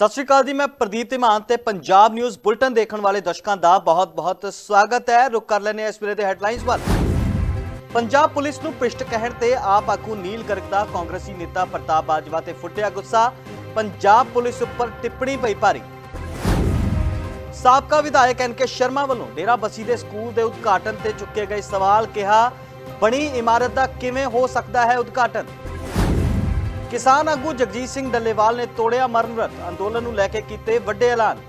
ਸਤਿ ਸ਼੍ਰੀ ਅਕਾਲ ਜੀ, ਮੈਂ ਪ੍ਰਦੀਪ ਧੀਮਾਨ ਤੇ ਪੰਜਾਬ ਨਿਊਜ਼ ਬੁਲਟਨ ਦੇਖਣ ਵਾਲੇ ਦਰਸ਼ਕਾਂ ਦਾ ਬਹੁਤ-ਬਹੁਤ ਸਵਾਗਤ ਹੈ। ਰੁਕ ਕਰ ਲੈਨੇ ਇਸ ਵੇਲੇ ਦੇ ਹੈਡਲਾਈਨਸ ਵੱਲ। ਪੰਜਾਬ ਪੁਲਿਸ ਨੂੰ ਪਿਸ਼ਟ ਕਹਿਣ ਤੇ ਆਪ ਆਗੂ ਨੀਲ ਗਰਗ ਦਾ ਕਾਂਗਰਸੀ ਨੇਤਾ ਪ੍ਰਤਾਪ ਬਾਜਵਾ ਤੇ ਫੁੱਟਿਆ ਗੁੱਸਾ, ਪੰਜਾਬ ਪੁਲਿਸ ਉੱਪਰ ਟਿੱਪਣੀ ਪਈ ਭਾਰੀ। ਸਾਬਕਾ ਵਿਧਾਇਕ ਐਨ ਕੇ ਸ਼ਰਮਾ ਵੱਲੋਂ ਡੇਰਾ ਬਸੀ ਦੇ ਸਕੂਲ ਦੇ ਉਦਘਾਟਨ ਤੇ ਚੁੱਕੇ ਗਏ ਸਵਾਲ, ਕਿਹਾ, ਬਣੀ ਇਮਾਰਤ ਦਾ ਕਿਵੇਂ ਹੋ ਸਕਦਾ ਹੈ ਉਦਘਾਟਨ? ਕਿਸਾਨ ਆਗੂ ਜਗਜੀਤ ਸਿੰਘ ਡੱਲੇਵਾਲ ਨੇ ਤੋੜਿਆ ਮਰਨਰਤ ਅੰਦੋਲਨ ਨੂੰ ਲੈ ਕੇ ਕੀਤੇ ਵੱਡੇ ਐਲਾਨ।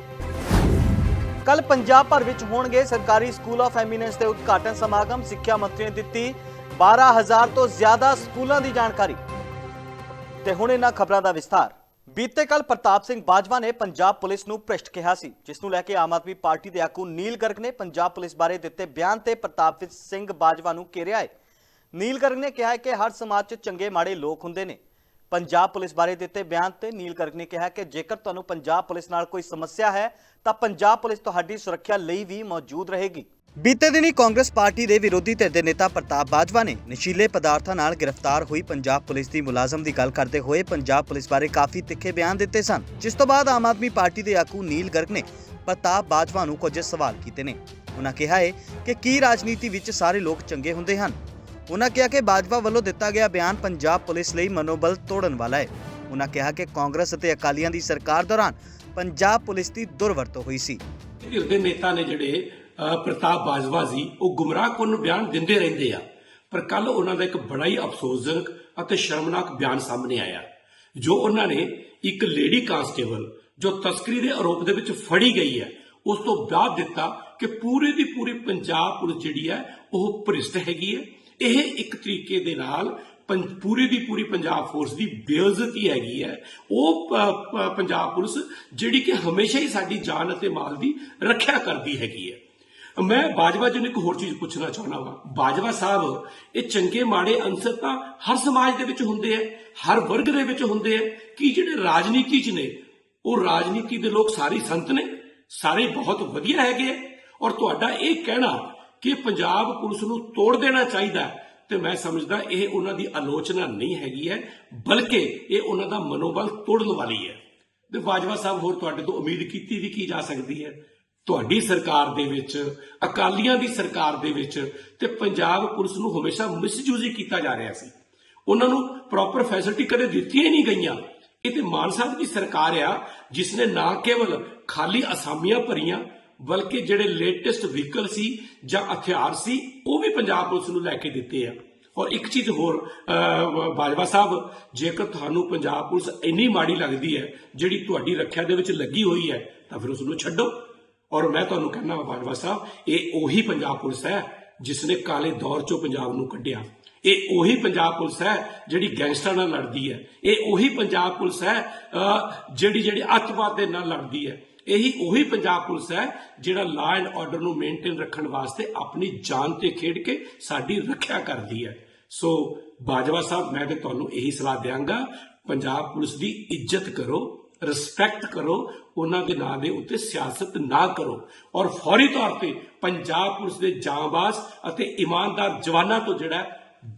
ਕੱਲ ਪੰਜਾਬ ਭਰ ਵਿੱਚ ਹੋਣਗੇ ਸਰਕਾਰੀ ਸਕੂਲ ਆਫ ਐਮੀਨੈਂਸ ਦੇ ਉਦਘਾਟਨ ਸਮਾਗਮ। ਸਿੱਖਿਆ ਮੰਤਰੀ ਨੇ ਦਿੱਤੀ 12000 ਤੋਂ ਜ਼ਿਆਦਾ ਸਕੂਲਾਂ ਦੀ ਜਾਣਕਾਰੀ। ਤੇ ਹੁਣ ਇਹਨਾਂ ਖਬਰਾਂ ਦਾ ਵਿਸਥਾਰ। ਬੀਤੇ ਕੱਲ ਪ੍ਰਤਾਪ ਸਿੰਘ ਬਾਜਵਾ ਨੇ ਪੰਜਾਬ ਪੁਲਿਸ ਨੂੰ ਭ੍ਰਿਸ਼ਟ ਕਿਹਾ ਸੀ, ਜਿਸ ਨੂੰ ਲੈ ਕੇ ਆਮ ਆਦਮੀ ਪਾਰਟੀ ਦੇ ਆਗੂ ਨੀਲ ਗਰਗ ਨੇ ਪੰਜਾਬ ਪੁਲਿਸ ਬਾਰੇ ਦਿੱਤੇ ਬਿਆਨ ਤੇ ਪ੍ਰਤਾਪ ਸਿੰਘ ਬਾਜਵਾ ਨੂੰ ਘੇਰਿਆ ਹੈ ਨੀਲ ਗਰਗ ਨੇ ਕਿਹਾ ਹੈ ਕਿ ਹਰ ਸਮਾਜ 'ਚ ਚੰਗੇ ਮਾੜੇ ਲੋਕ ਹੁੰਦੇ ਨੇ। ਪੰਜਾਬ ਪੁਲਿਸ ਬਾਰੇ ਦਿੱਤੇ ਬਿਆਨ ਤੇ ਨੀਲ ਗਰਗ ਨੇ ਕਿਹਾ ਕਿ ਜੇਕਰ ਤੁਹਾਨੂੰ ਪੰਜਾਬ ਪੁਲਿਸ ਨਾਲ ਕੋਈ ਸਮੱਸਿਆ ਹੈ, ਤਾਂ ਪੰਜਾਬ ਪੁਲਿਸ ਤੁਹਾਡੀ ਸੁਰੱਖਿਆ ਲਈ ਵੀ ਮੌਜੂਦ ਰਹੇਗੀ। ਬੀਤੇ ਦਿਨੀ ਕਾਂਗਰਸ ਪਾਰਟੀ ਦੇ ਵਿਰੋਧੀ ਧਿਰ ਦੇ ਨੇਤਾ ਪ੍ਰਤਾਪ ਬਾਜਵਾ ਨੇ ਨਸ਼ੀਲੇ ਪਦਾਰਥਾਂ ਨਾਲ ਗ੍ਰਿਫਤਾਰ ਹੋਈ ਪੰਜਾਬ ਪੁਲਿਸ ਦੀ ਮੁਲਾਜ਼ਮ ਦੀ ਗੱਲ ਕਰਦੇ ਹੋਏ ਪੰਜਾਬ ਪੁਲਿਸ ਬਾਰੇ ਕਾਫੀ ਤਿੱਖੇ ਬਿਆਨ ਦਿੱਤੇ ਸਨ, ਜਿਸ ਤੋਂ ਬਾਅਦ ਆਮ ਆਦਮੀ ਪਾਰਟੀ ਦੇ ਆਗੂ ਨੀਲ ਗਰਗ ਨੇ ਪ੍ਰਤਾਪ ਬਾਜਵਾ ਨੂੰ ਕੁਝ ਸਵਾਲ ਕੀਤੇ ਨੇ। ਉਹਨਾਂ ਕਿਹਾ ਹੈ ਕਿ ਕੀ ਰਾਜਨੀਤੀ ਵਿੱਚ ਸਾਰੇ ਲੋਕ ਚੰਗੇ ਹੁੰਦੇ ਹਨ? ਉਹਨਾਂ ਕਿਹਾ ਕਿ ਬਾਜਵਾ ਵੱਲੋਂ ਦਿੱਤਾ ਗਿਆ ਬਿਆਨ ਪੰਜਾਬ ਪੁਲਿਸ ਲਈ ਮਨੋਬਲ ਤੋੜਨ ਵਾਲਾ ਹੈ। ਉਹਨਾਂ ਕਿਹਾ ਕਿ ਕਾਂਗਰਸ ਅਤੇ ਅਕਾਲੀਆਂ ਦੀ ਸਰਕਾਰ ਦੌਰਾਨ ਪੰਜਾਬ ਪੁਲਿਸ ਦੀ ਦੁਰਵਰਤੋਂ ਹੋਈ ਸੀ। ਧਿਰ ਦੇ ਨੇਤਾ ਨੇ ਜਿਹੜੇ ਪ੍ਰਤਾਪ ਬਾਜਵਾ ਜੀ, ਉਹ ਗੁੰਮਰਾਹਕੁੰਨ ਬਿਆਨ ਦਿੰਦੇ ਰਹਿੰਦੇ ਆ। ਪਰ ਕੱਲ ਉਹਨਾਂ ਦਾ ਇੱਕ ਬੜਾ ਹੀ ਅਫਸੋਸਜਨਕ ਅਤੇ ਸ਼ਰਮਨਾਕ ਬਿਆਨ ਸਾਹਮਣੇ ਆਇਆ। ਜੋ ਉਹਨਾਂ ਨੇ ਇੱਕ ਲੇਡੀ ਕਾਂਸਟੇਬਲ ਜੋ ਤਸਕਰੀ ਦੇ ਆਰੋਪ ਦੇ ਵਿੱਚ ਫੜੀ ਗਈ ਹੈ, ਉਸ ਤੋਂ ਬਾਅਦ ਦਿੱਤਾ ਕਿ ਪੂਰੇ ਦੀ ਪੂਰੀ ਪੰਜਾਬ ਪੁਲਿਸ ਜਿਹੜੀ ਹੈ, ਉਹ ਭ੍ਰਿਸ਼ਟ ਹੈਗੀ ਹੈ। ਇਹ ਇੱਕ ਤਰੀਕੇ ਦੇ ਨਾਲ ਪੰ- ਪੂਰੀ ਦੀ ਪੂਰੀ ਪੰਜਾਬ ਫੋਰਸ ਦੀ ਬੇਇੱਜ਼ਤੀ ਹੈਗੀ ਹੈ। ਉਹ ਪੰਜਾਬ ਪੁਲਿਸ ਜਿਹੜੀ ਕਿ ਹਮੇਸ਼ਾ ਹੀ ਸਾਡੀ ਜਾਨ ਅਤੇ ਮਾਲ ਦੀ ਰੱਖਿਆ ਕਰਦੀ ਹੈਗੀ ਹੈ। ਮੈਂ ਬਾਜਵਾ ਜੀ ਨੂੰ ਇੱਕ ਹੋਰ ਚੀਜ਼ ਪੁੱਛਣਾ ਚਾਹੁੰਦਾ ਵਾਂ। ਬਾਜਵਾ ਸਾਹਿਬ, ਇਹ ਚੰਗੇ ਮਾੜੇ ਅੰਸਰ ਤਾਂ ਹਰ ਸਮਾਜ ਦੇ ਵਿੱਚ ਹੁੰਦੇ ਆ ਹਰ ਵਰਗ ਦੇ ਵਿੱਚ ਹੁੰਦੇ ਆ ਕਿ ਜਿਹੜੇ ਰਾਜਨੀਤੀ 'ਚ ਨੇ, ਉਹ ਰਾਜਨੀਤੀ ਦੇ ਲੋਕ ਸਾਰੇ ਸੰਤ ਨੇ, ਸਾਰੇ ਬਹੁਤ ਵਧੀਆ ਹੈਗੇ ਆ ਔਰ ਤੁਹਾਡਾ ਇਹ ਕਹਿਣਾ ਕਿ ਪੰਜਾਬ ਪੁਲਿਸ ਨੂੰ ਤੋੜ ਦੇਣਾ ਚਾਹੀਦਾ ਹੈ, ਤੇ ਮੈਂ ਸਮਝਦਾ ਇਹ ਉਹਨਾਂ ਦੀ ਆਲੋਚਨਾ ਨਹੀਂ ਹੈਗੀ ਹੈ ਬਲਕਿ ਇਹ ਉਹਨਾਂ ਦਾ ਮਨੋਬਲ ਤੋੜਨ ਵਾਲੀ ਹੈ। ਤੇ ਬਾਜਵਾ ਸਾਹਿਬ ਹੋਰ ਤੁਹਾਡੇ ਤੋਂ ਉਮੀਦ ਕੀਤੀ ਵੀ ਕੀ ਜਾ ਸਕਦੀ ਹੈ? ਤੁਹਾਡੀ ਸਰਕਾਰ ਦੇ ਵਿੱਚ ਅਕਾਲੀਆਂ ਦੀ ਸਰਕਾਰ ਦੇ ਵਿੱਚ ਤੇ ਪੰਜਾਬ ਪੁਲਿਸ ਨੂੰ ਹਮੇਸ਼ਾ ਮਿਸਯੂਜ਼ ਹੀ ਕੀਤਾ ਜਾ ਰਿਹਾ ਸੀ। ਉਹਨਾਂ ਨੂੰ ਪ੍ਰੋਪਰ ਫੈਸਿਲਿਟੀ ਕਦੇ ਦਿੱਤੀਆਂ ਹੀ ਨਹੀਂ ਗਈਆਂ। ਇਹ ਤੇ ਮਾਨ ਸਾਹਿਬ ਦੀ ਸਰਕਾਰ ਆ ਜਿਸ ਨੇ ਨਾ ਕੇਵਲ ਖਾਲੀ ਅਸਾਮੀਆਂ ਭਰੀਆਂ ਬਲਕਿ ਜਿਹੜੇ ਲੇਟੈਸਟ ਵਹੀਕਲ ਸੀ ਜਾਂ ਹਥਿਆਰ ਸੀ, ਉਹ ਵੀ ਪੰਜਾਬ ਪੁਲਿਸ ਨੂੰ ਲੈ ਕੇ ਦਿੱਤੇ ਆ। ਔਰ ਇੱਕ ਚੀਜ਼ ਹੋਰ ਬਾਜਵਾ ਸਾਹਿਬ, ਜੇਕਰ ਤੁਹਾਨੂੰ ਪੰਜਾਬ ਪੁਲਿਸ ਇੰਨੀ ਮਾੜੀ ਲੱਗਦੀ ਹੈ, ਜਿਹੜੀ ਤੁਹਾਡੀ ਰੱਖਿਆ ਦੇ ਵਿੱਚ ਲੱਗੀ ਹੋਈ ਹੈ, ਤਾਂ ਫਿਰ ਉਸ ਨੂੰ ਛੱਡੋ। ਔਰ ਮੈਂ ਤੁਹਾਨੂੰ ਕਹਿੰਦਾ ਹਾਂ ਬਾਜਵਾ ਸਾਹਿਬ, ਇਹ ਉਹੀ ਪੰਜਾਬ ਪੁਲਿਸ ਹੈ ਜਿਸ ਨੇ ਕਾਲੇ ਦੌਰ ਚੋਂ ਪੰਜਾਬ ਨੂੰ ਕੱਢਿਆ। ਇਹ ਉਹੀ ਪੰਜਾਬ ਪੁਲਿਸ ਹੈ, ਜਿਹੜੀ ਗੈਂਗਸਟਰਾਂ ਨਾਲ ਲੜਦੀ ਹੈ। ਇਹ ਉਹੀ ਪੰਜਾਬ ਪੁਲਿਸ ਹੈ ਜਿਹੜੀ ਜਿਹੜੀ ਅੱਤਵਾਦ ਦੇ ਨਾਲ ਲੜਦੀ ਹੈ। ਇਹੀ ਉਹੀ ਪੰਜਾਬ ਪੁਲਿਸ ਹੈ ਜਿਹੜਾ ਲਾ ਐਂਡ ਆਰਡਰ ਨੂੰ ਮੇਨਟੇਨ ਰੱਖਣ ਵਾਸਤੇ ਆਪਣੀ ਜਾਨ ਤੇ ਖੇਡ ਕੇ ਸਾਡੀ ਰੱਖਿਆ ਕਰਦੀ ਹੈ। ਸੋ ਬਾਜਵਾ ਸਾਹਿਬ, ਮੈਂ ਤੇ ਤੁਹਾਨੂੰ ਇਹੀ ਸਲਾਹ ਦਿਆਂਗਾ, ਪੰਜਾਬ ਪੁਲਿਸ ਦੀ ਇੱਜ਼ਤ ਕਰੋ ਰਿਸਪੈਕਟ ਕਰੋ, ਉਹਨਾਂ ਦੇ ਨਾਂ ਦੇ ਉੱਤੇ ਸਿਆਸਤ ਨਾ ਕਰੋ ਔਰ ਫੌਰੀ ਤੌਰ ਤੇ ਪੰਜਾਬ ਪੁਲਿਸ ਦੇ ਜਾਂਬਾਜ਼ ਅਤੇ ਇਮਾਨਦਾਰ ਜਵਾਨਾਂ ਤੋਂ ਜਿਹੜਾ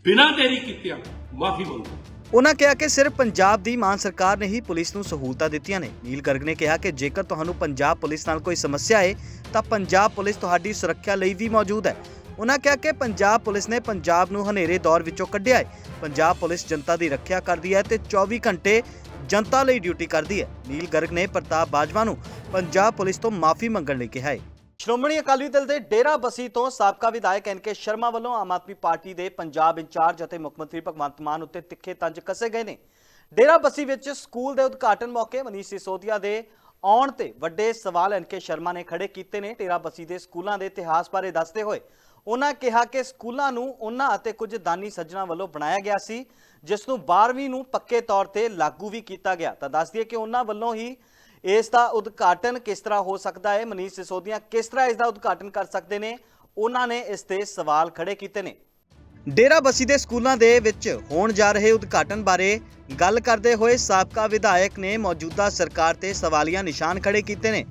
ਬਿਨਾਂ ਦੇਰੀ ਕੀਤਿਆਂ ਮਾਫੀ ਮੰਗੋ। ਉਹਨਾਂ ਕਿਹਾ ਕਿ ਸਿਰਫ ਪੰਜਾਬ ਦੀ ਮਾਨ ਸਰਕਾਰ ਨੇ ਹੀ ਪੁਲਿਸ ਨੂੰ ਸਹੂਲਤਾਂ ਦਿੱਤੀਆਂ ਨੇ। ਨੀਲ ਗਰਗ ਨੇ ਕਿਹਾ ਕਿ ਜੇਕਰ ਤੁਹਾਨੂੰ ਪੰਜਾਬ ਪੁਲਿਸ ਨਾਲ ਕੋਈ ਸਮੱਸਿਆ ਹੈ ਤਾਂ ਪੰਜਾਬ ਪੁਲਿਸ ਤੁਹਾਡੀ ਸੁਰੱਖਿਆ ਲਈ ਵੀ ਮੌਜੂਦ ਹੈ। ਉਹਨਾਂ ਕਿਹਾ ਕਿ ਪੰਜਾਬ ਪੁਲਿਸ ਨੇ ਪੰਜਾਬ ਨੂੰ ਹਨੇਰੇ ਦੌਰ ਵਿੱਚੋਂ ਕੱਢਿਆ ਹੈ। ਪੰਜਾਬ ਪੁਲਿਸ ਜਨਤਾ ਦੀ ਰੱਖਿਆ ਕਰਦੀ ਹੈ ਤੇ 24 ਘੰਟੇ ਜਨਤਾ ਲਈ ਡਿਊਟੀ ਕਰਦੀ ਹੈ। ਨੀਲ ਗਰਗ ਨੇ ਪ੍ਰਤਾਪ ਬਾਜਵਾ ਨੂੰ ਪੰਜਾਬ ਪੁਲਿਸ ਤੋਂ ਮਾਫੀ ਮੰਗਣ ਲਈ ਕਿਹਾ ਹੈ। ਸ਼੍ਰੋਮਣੀ ਅਕਾਲੀ ਦਲ ਦੇ ਡੇਰਾ ਬਸੀ ਤੋਂ ਸਾਬਕਾ ਵਿਧਾਇਕ ਐਨ ਕੇ ਸ਼ਰਮਾ ਵੱਲੋਂ ਆਮ ਆਦਮੀ ਪਾਰਟੀ ਦੇ ਪੰਜਾਬ ਇੰਚਾਰਜ ਅਤੇ ਮੁੱਖ ਮੰਤਰੀ ਭਗਵੰਤ ਮਾਨ ਉੱਤੇ ਤਿੱਖੇ ਤੰਜ ਕੱਸੇ ਗਏ ਨੇ। ਡੇਰਾ ਬਸੀ ਵਿੱਚ ਸਕੂਲ ਦੇ ਉਦਘਾਟਨ ਮੌਕੇ ਮਨੀਸ਼ ਸਿਸੋਦੀਆ ਦੇ ਆਉਣ ਤੇ ਵੱਡੇ ਸਵਾਲ ਐਨ ਕੇ ਸ਼ਰਮਾ ਨੇ ਖੜੇ ਕੀਤੇ ਨੇ। ਡੇਰਾ ਬਸੀ ਦੇ ਸਕੂਲਾਂ ਦੇ ਇਤਿਹਾਸ ਬਾਰੇ ਦੱਸਦੇ ਹੋਏ ਉਹਨਾਂ ਕਿਹਾ ਕਿ ਸਕੂਲਾਂ ਨੂੰ ਉਹਨਾਂ ਅਤੇ ਕੁਝ ਦਾਨੀ ਸੱਜਣਾ ਵੱਲੋਂ ਬਣਾਇਆ ਗਿਆ ਸੀ, ਜਿਸ ਨੂੰ 12ਵੀਂ ਨੂੰ ਪੱਕੇ ਤੌਰ ਤੇ ਲਾਗੂ ਵੀ ਕੀਤਾ ਗਿਆ। ਤਾਂ ਦੱਸ ਕਿ ਉਹਨਾਂ ਵੱਲੋਂ ਹੀ ਇਸ ਦਾ ਉਦਘਾਟਨ ਕਿਸ ਤਰ੍ਹਾਂ ਹੋ ਸਕਦਾ ਹੈ? ਮਨੀਸ਼ ਸਿਸੋਦੀਆ, ਕਿਸ ਤਰ੍ਹਾਂ ਇਸ ਦਾ ਉਦਘਾਟਨ ਕਰ ਸਕਦੇ ਨੇ? ਉਹਨਾਂ ਨੇ ਇਸ ਤੇ ਸਵਾਲ ਖੜੇ ਕੀਤੇ ਨੇ। ਡੇਰਾ ਬਸੀ ਦੇ ਸਕੂਲਾਂ ਦੇ ਵਿੱਚ ਹੋਣ ਜਾ ਰਹੇ ਉਦਘਾਟਨ ਬਾਰੇ ਗੱਲ ਕਰਦੇ ਹੋਏ ਸਾਬਕਾ ਵਿਧਾਇਕ ਨੇ ਮੌਜੂਦਾ ਸਰਕਾਰ ਤੇ ਸਵਾਲੀਆ ਨਿਸ਼ਾਨ ਖੜੇ ਕੀਤੇ ਨੇ।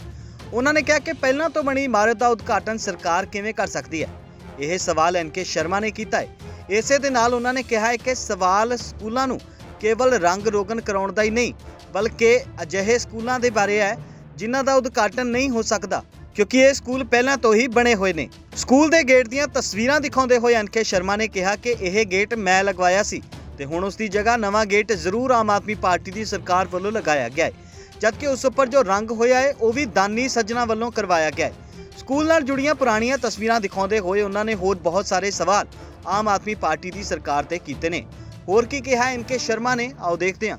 ਉਹਨਾਂ ਨੇ ਕਿਹਾ ਕਿ ਪਹਿਲਾਂ ਤੋਂ ਬਣੀ ਇਮਾਰਤ ਦਾ ਉਦਘਾਟਨ ਸਰਕਾਰ ਕਿਵੇਂ ਕਰ ਸਕਦੀ ਹੈ? ਇਹ ਸਵਾਲ ਐਨ ਕੇ ਸ਼ਰਮਾ ਨੇ ਕੀਤਾ ਹੈ। ਇਸੇ ਦੇ ਨਾਲ ਉਹਨਾਂ ਨੇ ਕਿਹਾ ਹੈ ਕਿ ਸਵਾਲ ਸਕੂਲਾਂ ਨੂੰ ਕੇਵਲ ਰੰਗ ਰੋਗਨ ਕਰਾਉਣ ਦਾ ਹੀ ਨਹੀਂ ਬਲਕਿ ਅਜਿਹੇ ਸਕੂਲਾਂ ਦੇ ਬਾਰੇ ਹੈ ਜਿਨ੍ਹਾਂ ਦਾ ਉਦਘਾਟਨ ਨਹੀਂ ਹੋ ਸਕਦਾ, ਕਿਉਂਕਿ ਇਹ ਸਕੂਲ ਪਹਿਲਾਂ ਤੋਂ ਹੀ ਬਣੇ ਹੋਏ ਨੇ। ਸਕੂਲ ਦੇ ਗੇਟ ਦੀਆਂ ਤਸਵੀਰਾਂ ਦਿਖਾਉਂਦੇ ਹੋਏ ਅਨਕੇ ਸ਼ਰਮਾ ਨੇ ਕਿਹਾ ਕਿ ਇਹ ਗੇਟ ਮੈਂ ਲਗਵਾਇਆ ਸੀ ਤੇ ਹੁਣ ਉਸ ਦੀ ਜਗ੍ਹਾ ਨਵਾਂ ਗੇਟ ਜ਼ਰੂਰ ਆਮ ਆਦਮੀ ਪਾਰਟੀ ਦੀ ਸਰਕਾਰ ਵੱਲੋਂ ਲਗਾਇਆ ਗਿਆ ਹੈ, ਜਦਕਿ ਉਸ ਉੱਪਰ ਜੋ ਰੰਗ ਹੋਇਆ ਹੈ, ਉਹ ਵੀ ਦਾਨੀ ਸੱਜਣਾ ਵੱਲੋਂ ਕਰਵਾਇਆ ਗਿਆ ਹੈ। ਸਕੂਲ ਨਾਲ ਜੁੜੀਆਂ ਪੁਰਾਣੀਆਂ ਤਸਵੀਰਾਂ ਦਿਖਾਉਂਦੇ ਹੋਏ ਉਹਨਾਂ ਨੇ ਹੋਰ ਬਹੁਤ ਸਾਰੇ ਸਵਾਲ ਆਮ ਆਦਮੀ ਪਾਰਟੀ ਦੀ ਸਰਕਾਰ ਤੇ ਕੀਤੇ ਨੇ। ਹੋਰ ਕੀ ਕਿਹਾ ਇਨਕੇ ਸ਼ਰਮਾ ਨੇ? ਆਓ ਦੇਖਦੇ ਹਾਂ।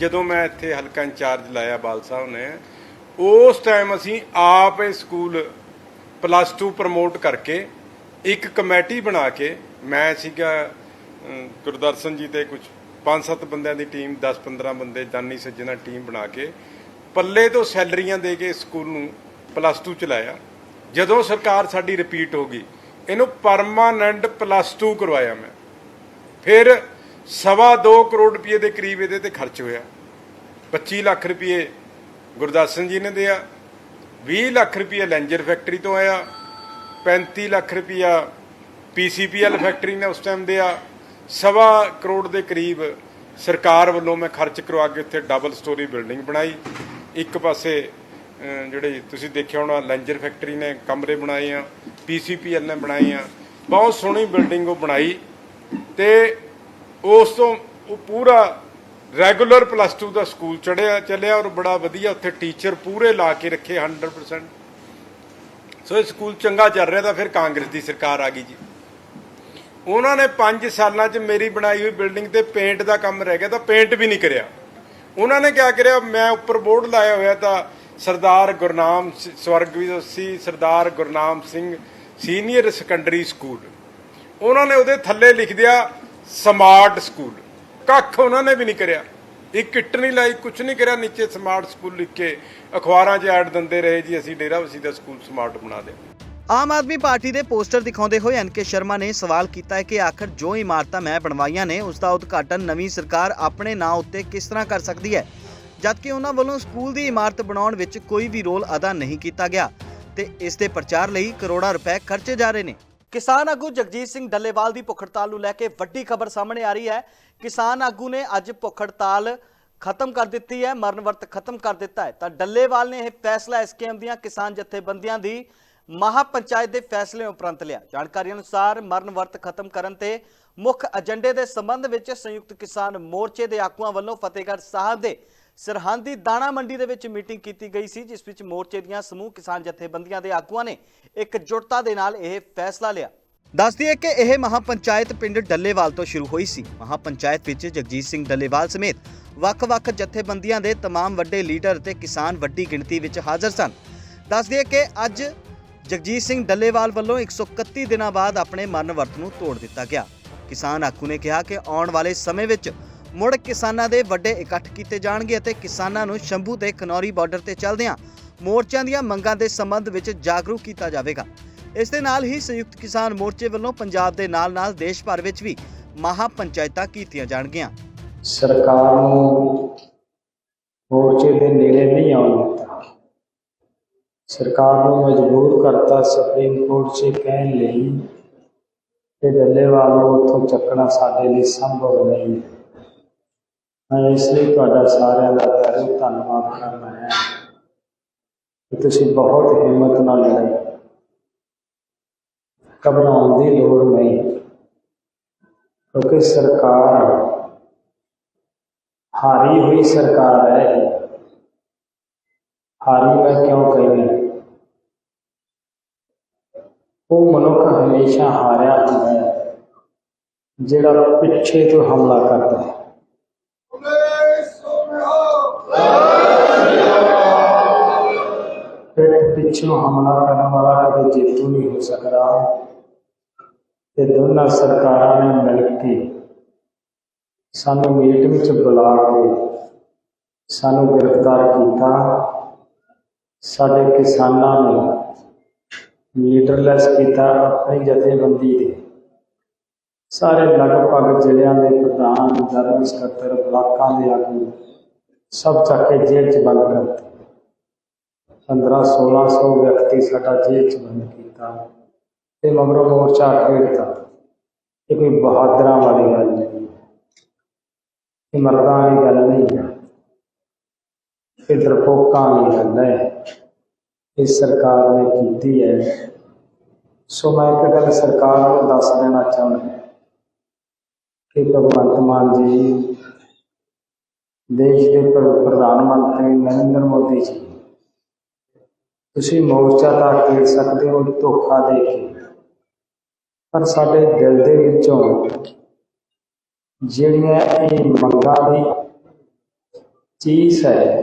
ਜਦੋਂ ਮੈਂ ਇੱਥੇ ਹਲਕਾ ਇੰਚਾਰਜ ਲਾਇਆ ਬਾਲ ਸਾਹਿਬ ਨੇ, ਉਸ ਟਾਈਮ ਅਸੀਂ ਆਪ ਇਹ ਸਕੂਲ ਪਲੱਸ 2 ਪ੍ਰਮੋਟ ਕਰਕੇ ਇੱਕ ਕਮੇਟੀ ਬਣਾ ਕੇ ਮੈਂ ਸੀਗਾ ਗੁਰਦਰਸ਼ਨ ਜੀ ਤੇ ਕੁਝ 5-7 ਬੰਦਿਆਂ ਦੀ ਟੀਮ 10-15 ਬੰਦੇ ਜਾਨੀ ਸੱਜਣਾ ਟੀਮ ਬਣਾ ਕੇ ਪੱਲੇ ਤੋਂ ਸੈਲਰੀਆਂ ਦੇ ਕੇ ਸਕੂਲ ਨੂੰ ਪਲੱਸ 2 ਚਲਾਇਆ। ਜਦੋਂ ਸਰਕਾਰ ਸਾਡੀ ਰਿਪੀਟ ਹੋ ਗਈ, ਇਹਨੂੰ ਪਰਮਾਨੈਂਟ ਪਲੱਸ 2 ਕਰਵਾਇਆ ਮੈਂ। ਫਿਰ ਸਵਾ 2 ਕਰੋੜ ਰੁਪਏ ਦੇ ਕਰੀਬ ਇਹਦੇ ਤੇ ਖਰਚ ਹੋਇਆ। 25 ਲੱਖ ਰੁਪਏ ਸਿੰਘ ਜੀ ਨੇ ਦਿਆ 20 ਲੱਖ ਰੁਪਏ ਲੈਂਜਰ ਫੈਕਟਰੀ ਤੋਂ ਆਇਆ 35 ਲੱਖ ਰੁਪਇਆ ਪੀਸੀਪੀਐਲ ਫੈਕਟਰੀ ਨੇ ਉਸ ਟਾਈਮ ਦਿਆ। ਸਵਾ ਕਰੋੜ ਦੇ ਕਰੀਬ ਸਰਕਾਰ ਵੱਲੋਂ ਮੈਂ ਖਰਚ ਕਰਵਾ ਕੇ ਉੱਥੇ ਡਬਲ ਸਟੋਰੀ ਬਿਲਡਿੰਗ ਬਣਾਈ। ਇੱਕ ਪਾਸੇ ਜਿਹੜੇ ਤੁਸੀਂ ਦੇਖਿਆ ਹੋਣਾ ਲੈਂਜਰ ਫੈਕਟਰੀ ਨੇ ਕਮਰੇ ਬਣਾਏ ਆ ਪੀਸੀਪੀਐਲ ਨੇ ਬਣਾਏ ਆ। ਬਹੁਤ ਸੋਹਣੀ ਬਿਲਡਿੰਗ ਉਹ ਬਣਾਈ ਤੇ ਉਸ ਤੋਂ ਉਹ ਪੂਰਾ ਰੈਗੂਲਰ ਪਲੱਸ 2 ਦਾ ਸਕੂਲ ਚੜਿਆ, ਚੱਲਿਆ ਔਰ ਬੜਾ ਵਧੀਆ ਉੱਥੇ ਟੀਚਰ ਪੂਰੇ ਲਾ ਕੇ ਰੱਖੇ 100% ਸੋ ਇਹ ਸਕੂਲ ਚੰਗਾ ਚੱਲ ਰਿਹਾ ਤਾਂ ਫਿਰ ਕਾਂਗਰਸ ਦੀ ਸਰਕਾਰ ਆ ਗਈ ਜੀ। ਉਹਨਾਂ ਨੇ 5 ਸਾਲਾਂ 'ਚ ਮੇਰੀ ਬਣਾਈ ਹੋਈ ਬਿਲਡਿੰਗ ਤੇ ਪੇਂਟ ਦਾ ਕੰਮ ਰਹਿ ਗਿਆ ਤਾਂ ਪੇਂਟ ਵੀ ਨਹੀਂ ਕਰਿਆ। ਉਹਨਾਂ ਨੇ ਕਿਆ ਕਰਿਆ, ਮੈਂ ਉੱਪਰ ਬੋਰਡ ਲਾਇਆ ਹੋਇਆ ਤਾਂ ਸਰਦਾਰ ਗੁਰਨਾਮ ਸ- ਸੀ Sardar Gurnam Singh senior secondary school ਉਹਨਾਂ ਨੇ ਉਹਦੇ ਥੱਲੇ ਲਿਖ ਦਿਆ ਸਮਾਰਟ ਸਕੂਲ। ਕੱਖ ਉਹਨਾਂ ਨੇ ਵੀ ਨਹੀਂ ਕਰਿਆ। ਇੱਕ ਇੱਟ ਨਹੀਂ ਲਾਈ ਕੁਝ ਨਹੀਂ ਕਰਿਆ। ਨੀਚੇ ਸਮਾਰਟ ਸਕੂਲ ਲਿਖ ਕੇ ਅਖਬਾਰਾਂ 'ਚ ਐਡ ਦਿੰਦੇ ਰਹੇ ਜੀ, ਅਸੀਂ ਡੇਰਾ ਵਸੀ ਦਾ ਸਕੂਲ ਸਮਾਰਟ ਬਣਾ ਦੇ ਆਮ ਆਦਮੀ ਪਾਰਟੀ ਦੇ ਪੋਸਟਰ ਦਿਖਾਉਂਦੇ ਹੋਏ ਐਨਕੇ ਸ਼ਰਮਾ ਨੇ ਸਵਾਲ ਕੀਤਾ ਹੈ ਕਿ ਆਖਰ ਜੋ ਇਮਾਰਤਾਂ ਮੈਂ ਬਣਵਾਈਆਂ ਨੇ, ਉਸ ਦਾ ਉਦਘਾਟਨ ਨਵੀਂ ਸਰਕਾਰ ਆਪਣੇ ਨਾਂ ਉੱਤੇ ਕਿਸ ਤਰ੍ਹਾਂ ਕਰ ਸਕਦੀ ਹੈ? ਜਦਕਿ ਉਹਨਾਂ ਵੱਲੋਂ ਸਕੂਲ ਦੀ ਇਮਾਰਤ ਬਣਾਉਣ ਵਿੱਚ ਕੋਈ ਵੀ ਰੋਲ ਅਦਾ ਨਹੀਂ ਕੀਤਾ ਗਿਆ। ਤੇ ਇਸ ਦੇ ਪ੍ਰਚਾਰ ਲਈ ਕਰੋੜਾਂ ਰੁਪਏ ਖਰਚੇ ਜਾ ਰਹੇ ਨੇ। ਕਿਸਾਨ ਆਗੂ ਜਗਜੀਤ ਸਿੰਘ ਡੱਲੇਵਾਲ ਦੀ ਭੁੱਖ ਹੜਤਾਲ ਨੂੰ ਲੈ ਕੇ ਵੱਡੀ ਖਬਰ ਸਾਹਮਣੇ ਆ ਰਹੀ ਹੈ। ਕਿਸਾਨ ਆਗੂ ਨੇ ਅੱਜ ਭੁੱਖ ਹੜਤਾਲ ਖਤਮ ਕਰ ਦਿੱਤੀ ਹੈ, ਮਰਨ ਵਰਤ ਖਤਮ ਕਰ ਦਿੱਤਾ ਹੈ। ਤਾਂ ਡੱਲੇਵਾਲ ਨੇ ਇਹ ਫੈਸਲਾ ਐਸਕੇਐਮ ਦੀਆਂ ਕਿਸਾਨ ਜਥੇਬੰਦੀਆਂ ਦੀ ਮਹਾ ਪੰਚਾਇਤ ਦੇ ਫੈਸਲੇ ਉਪਰੰਤ ਲਿਆ। ਜਾਣਕਾਰੀ ਅਨੁਸਾਰ ਮਰਨ ਵਰਤ ਖਤਮ ਕਰਨ ਤੇ ਮੁੱਖ ਏਜੰਡੇ ਦੇ ਸੰਬੰਧ ਵਿੱਚ ਸੰਯੁਕਤ ਕਿਸਾਨ ਮੋਰਚੇ ਦੇ ਆਗੂਆਂ ਵੱਲੋਂ ਫਤਿਹਗੜ੍ਹ ਸਾਹਿਬ ਦੇ ਸਰਹੰਦੀ ਦਾਣਾ ਮੰਡੀ ਦੇ ਵਿੱਚ ਮੀਟਿੰਗ ਕੀਤੀ ਗਈ ਸੀ ਜਿਸ ਵਿੱਚ ਮੋਰਚੇ ਦੀਆਂ ਸਮੂਹ ਕਿਸਾਨ ਜਥੇਬੰਦੀਆਂ ਦੇ ਆਗੂਆਂ ਨੇ ਇਕਜੁੱਟਤਾ ਦੇ ਨਾਲ ਇਹ ਫੈਸਲਾ ਲਿਆ ਦੱਸ ਦਈਏ ਕਿ ਇਹ ਮਹਾ ਪੰਚਾਇਤ ਪਿੰਡ ਡੱਲੇਵਾਲ ਤੋਂ ਸ਼ੁਰੂ ਹੋਈ ਸੀ ਮਹਾ ਪੰਚਾਇਤ ਵਿੱਚ ਜਗਜੀਤ ਸਿੰਘ ਡੱਲੇਵਾਲ ਸਮੇਤ ਵੱਖ-ਵੱਖ ਜਥੇਬੰਦੀਆਂ ਦੇ तमाम ਵੱਡੇ ਲੀਡਰ ਤੇ ਕਿਸਾਨ ਵੱਡੀ ਗਿਣਤੀ ਵਿੱਚ ਹਾਜ਼ਰ ਸਨ ਦੱਸ ਦਈਏ ਕਿ ਅੱਜ ਜਗਜੀਤ ਸਿੰਘ ਡੱਲੇਵਾਲ ਵੱਲੋਂ 131 ਦਿਨਾਂ ਬਾਅਦ ਆਪਣੇ ਮਰਨ ਵਰਤ ਨੂੰ ਤੋੜ ਦਿੱਤਾ ਗਿਆ ਕਿਸਾਨ ਆਗੂ ਨੇ ਕਿਹਾ ਕਿ ਆਉਣ ਵਾਲੇ ਸਮੇਂ ਵਿੱਚ ਮੁੜ ਕਿਸਾਨਾਂ ਦੇ ਵੱਡੇ ਇਕੱਠ ਕੀਤੇ ਜਾਣਗੇ ਅਤੇ ਕਿਸਾਨਾਂ ਨੂੰ ਸ਼ੰਭੂ ਤੇ ਖਨੌਰੀ ਬਾਰਡਰ ਤੇ ਚੱਲਦਿਆਂ ਮੋਰਚਿਆਂ ਦੀਆਂ ਮੰਗਾਂ ਦੇ ਸੰਬੰਧ ਵਿੱਚ ਜਾਗਰੂਕ ਕੀਤਾ ਜਾਵੇਗਾ। ਇਸ ਦੇ ਨਾਲ ਹੀ ਸੰਯੁਕਤ ਕਿਸਾਨ ਮੋਰਚੇ ਵੱਲੋਂ ਪੰਜਾਬ ਦੇ ਨਾਲ-ਨਾਲ ਦੇਸ਼ ਭਰ ਵਿੱਚ ਵੀ ਮਹਾ ਪੰਚਾਇਤਾਂ ਕੀਤੀਆਂ ਜਾਣਗੀਆਂ। ਸਰਕਾਰ ਨੂੰ ਮੋਰਚੇ ਦੇ ਨੇੜੇ ਨਹੀਂ ਆਉਣ ਦਿੱਤਾ। ਸਰਕਾਰ ਨੂੰ ਮਜਬੂਰ ਕਰਤਾ ਸੁਪਰੀਮ ਕੋਰਟ 'ਚ ਕਹਿਣ ਲਈ ਕਿ ਡੱਲੇਵਾਲ ਨੂੰ ਉੱਥੋਂ ਚੱਕਣਾ ਸਾਡੇ ਲਈ ਸੰਭਵ ਨਹੀਂ ਹੈ। ਮੈਂ ਇਸ ਲਈ ਤੁਹਾਡਾ ਸਾਰਿਆਂ ਦਾ ਦਿਲੋਂ ਧੰਨਵਾਦ ਕਰਨਾ ਹੈ ਕਿ ਤੁਸੀਂ ਬਹੁਤ ਹਿੰਮਤ ਨਾਲ ਲੜਾਈ ਘਬਰਾਉਣ ਦੀ ਲੋੜ ਨਹੀਂ, ਕਿਉਂਕਿ ਸਰਕਾਰ ਹਾਰੀ ਹੋਈ ਸਰਕਾਰ ਹੈ। ਹਾਰੀ ਮੈਂ ਕਿਉਂ ਕਹਿੰਦਾ ਉਹ ਮਨੁੱਖ ਹਮੇਸ਼ਾ ਹਾਰਿਆ ਹੁੰਦਾ ਹੈ, ਜਿਹੜਾ ਪਿੱਛੇ ਤੋਂ ਹਮਲਾ ਕਰਦਾ ਹੈ। ਪਿੱਛੋਂ ਹਮਲਾ ਕਰਨ ਵਾਲਾ ਕਦੇ ਜੇਤੂ ਨਹੀਂ ਹੋ ਸਕਦਾ। ਤੇ ਦੋਨਾਂ ਸਰਕਾਰਾਂ ਨੇ ਮਿਲ ਕੇ ਸਾਨੂੰ ਮੀਟ ਵਿੱਚ ਬੁਲਾ ਕੇ ਸਾਨੂੰ ਗ੍ਰਿਫਤਾਰ ਕੀਤਾ। ਸਾਡੇ ਕਿਸਾਨਾਂ ਨੂੰ ਲੀਡਰਲੈਸ ਕੀਤਾ ਆਪਣੀ ਜਥੇਬੰਦੀ ਦੇ ਸਾਰੇ ਲਗਭਗ ਜ਼ਿਲ੍ਹਿਆਂ ਦੇ ਪ੍ਰਧਾਨ, ਜਨਰਲ ਸਕੱਤਰ, ਬਲਾਕਾਂ ਦੇ ਆਗੂ ਸਭ ਚੱਕ ਕੇ ਜੇਲ੍ਹ 'ਚ ਬੰਦ ਕਰਤੇ। 15-1600 ਵਿਅਕਤੀ ਸਾਡਾ ਜੇਲ੍ਹ 'ਚ ਬੰਦ ਕੀਤਾ ਤੇ ਮਗਰੋਂ ਮੋਰਚਾ ਖੇਡਤਾ ਇਹ ਕੋਈ ਬਹਾਦਰਾਂ ਵਾਲੀ ਗੱਲ ਨਹੀਂ ਇਹ ਮਰਦਾਂ ਵਾਲੀ ਗੱਲ ਨਹੀਂ ਹੈ। ਇਹ ਦਰਪੋਕਾਂ ਵਾਲੀ ਗੱਲ ਹੈ। ਇਸ ਸਰਕਾਰ ਨੇ ਕੀਤੀ ਹੈ। ਸੋ ਮੈਂ ਇੱਕ ਗੱਲ ਸਰਕਾਰ ਨੂੰ ਦੱਸ ਦੇਣਾ ਚਾਹੁੰਦਾ ਕਿ ਭਗਵੰਤ ਮਾਨ ਜੀ ਦੇਸ਼ ਦੇ ਪ੍ਰਧਾਨ ਮੰਤਰੀ ਨਰਿੰਦਰ ਮੋਦੀ ਜੀ ਤੁਸੀਂ ਮੋਰਚਾ ਤਾਂ ਖੇਡ ਸਕਦੇ ਹੋ ਧੋਖਾ ਦੇ ਕੇ। ਪਰ ਸਾਡੇ ਦਿਲ ਦੇ ਵਿੱਚੋਂ ਜਿਹੜੀਆਂ ਇਹ ਮੰਗਾਂ ਦੀ ਚੀਜ਼ ਹੈ,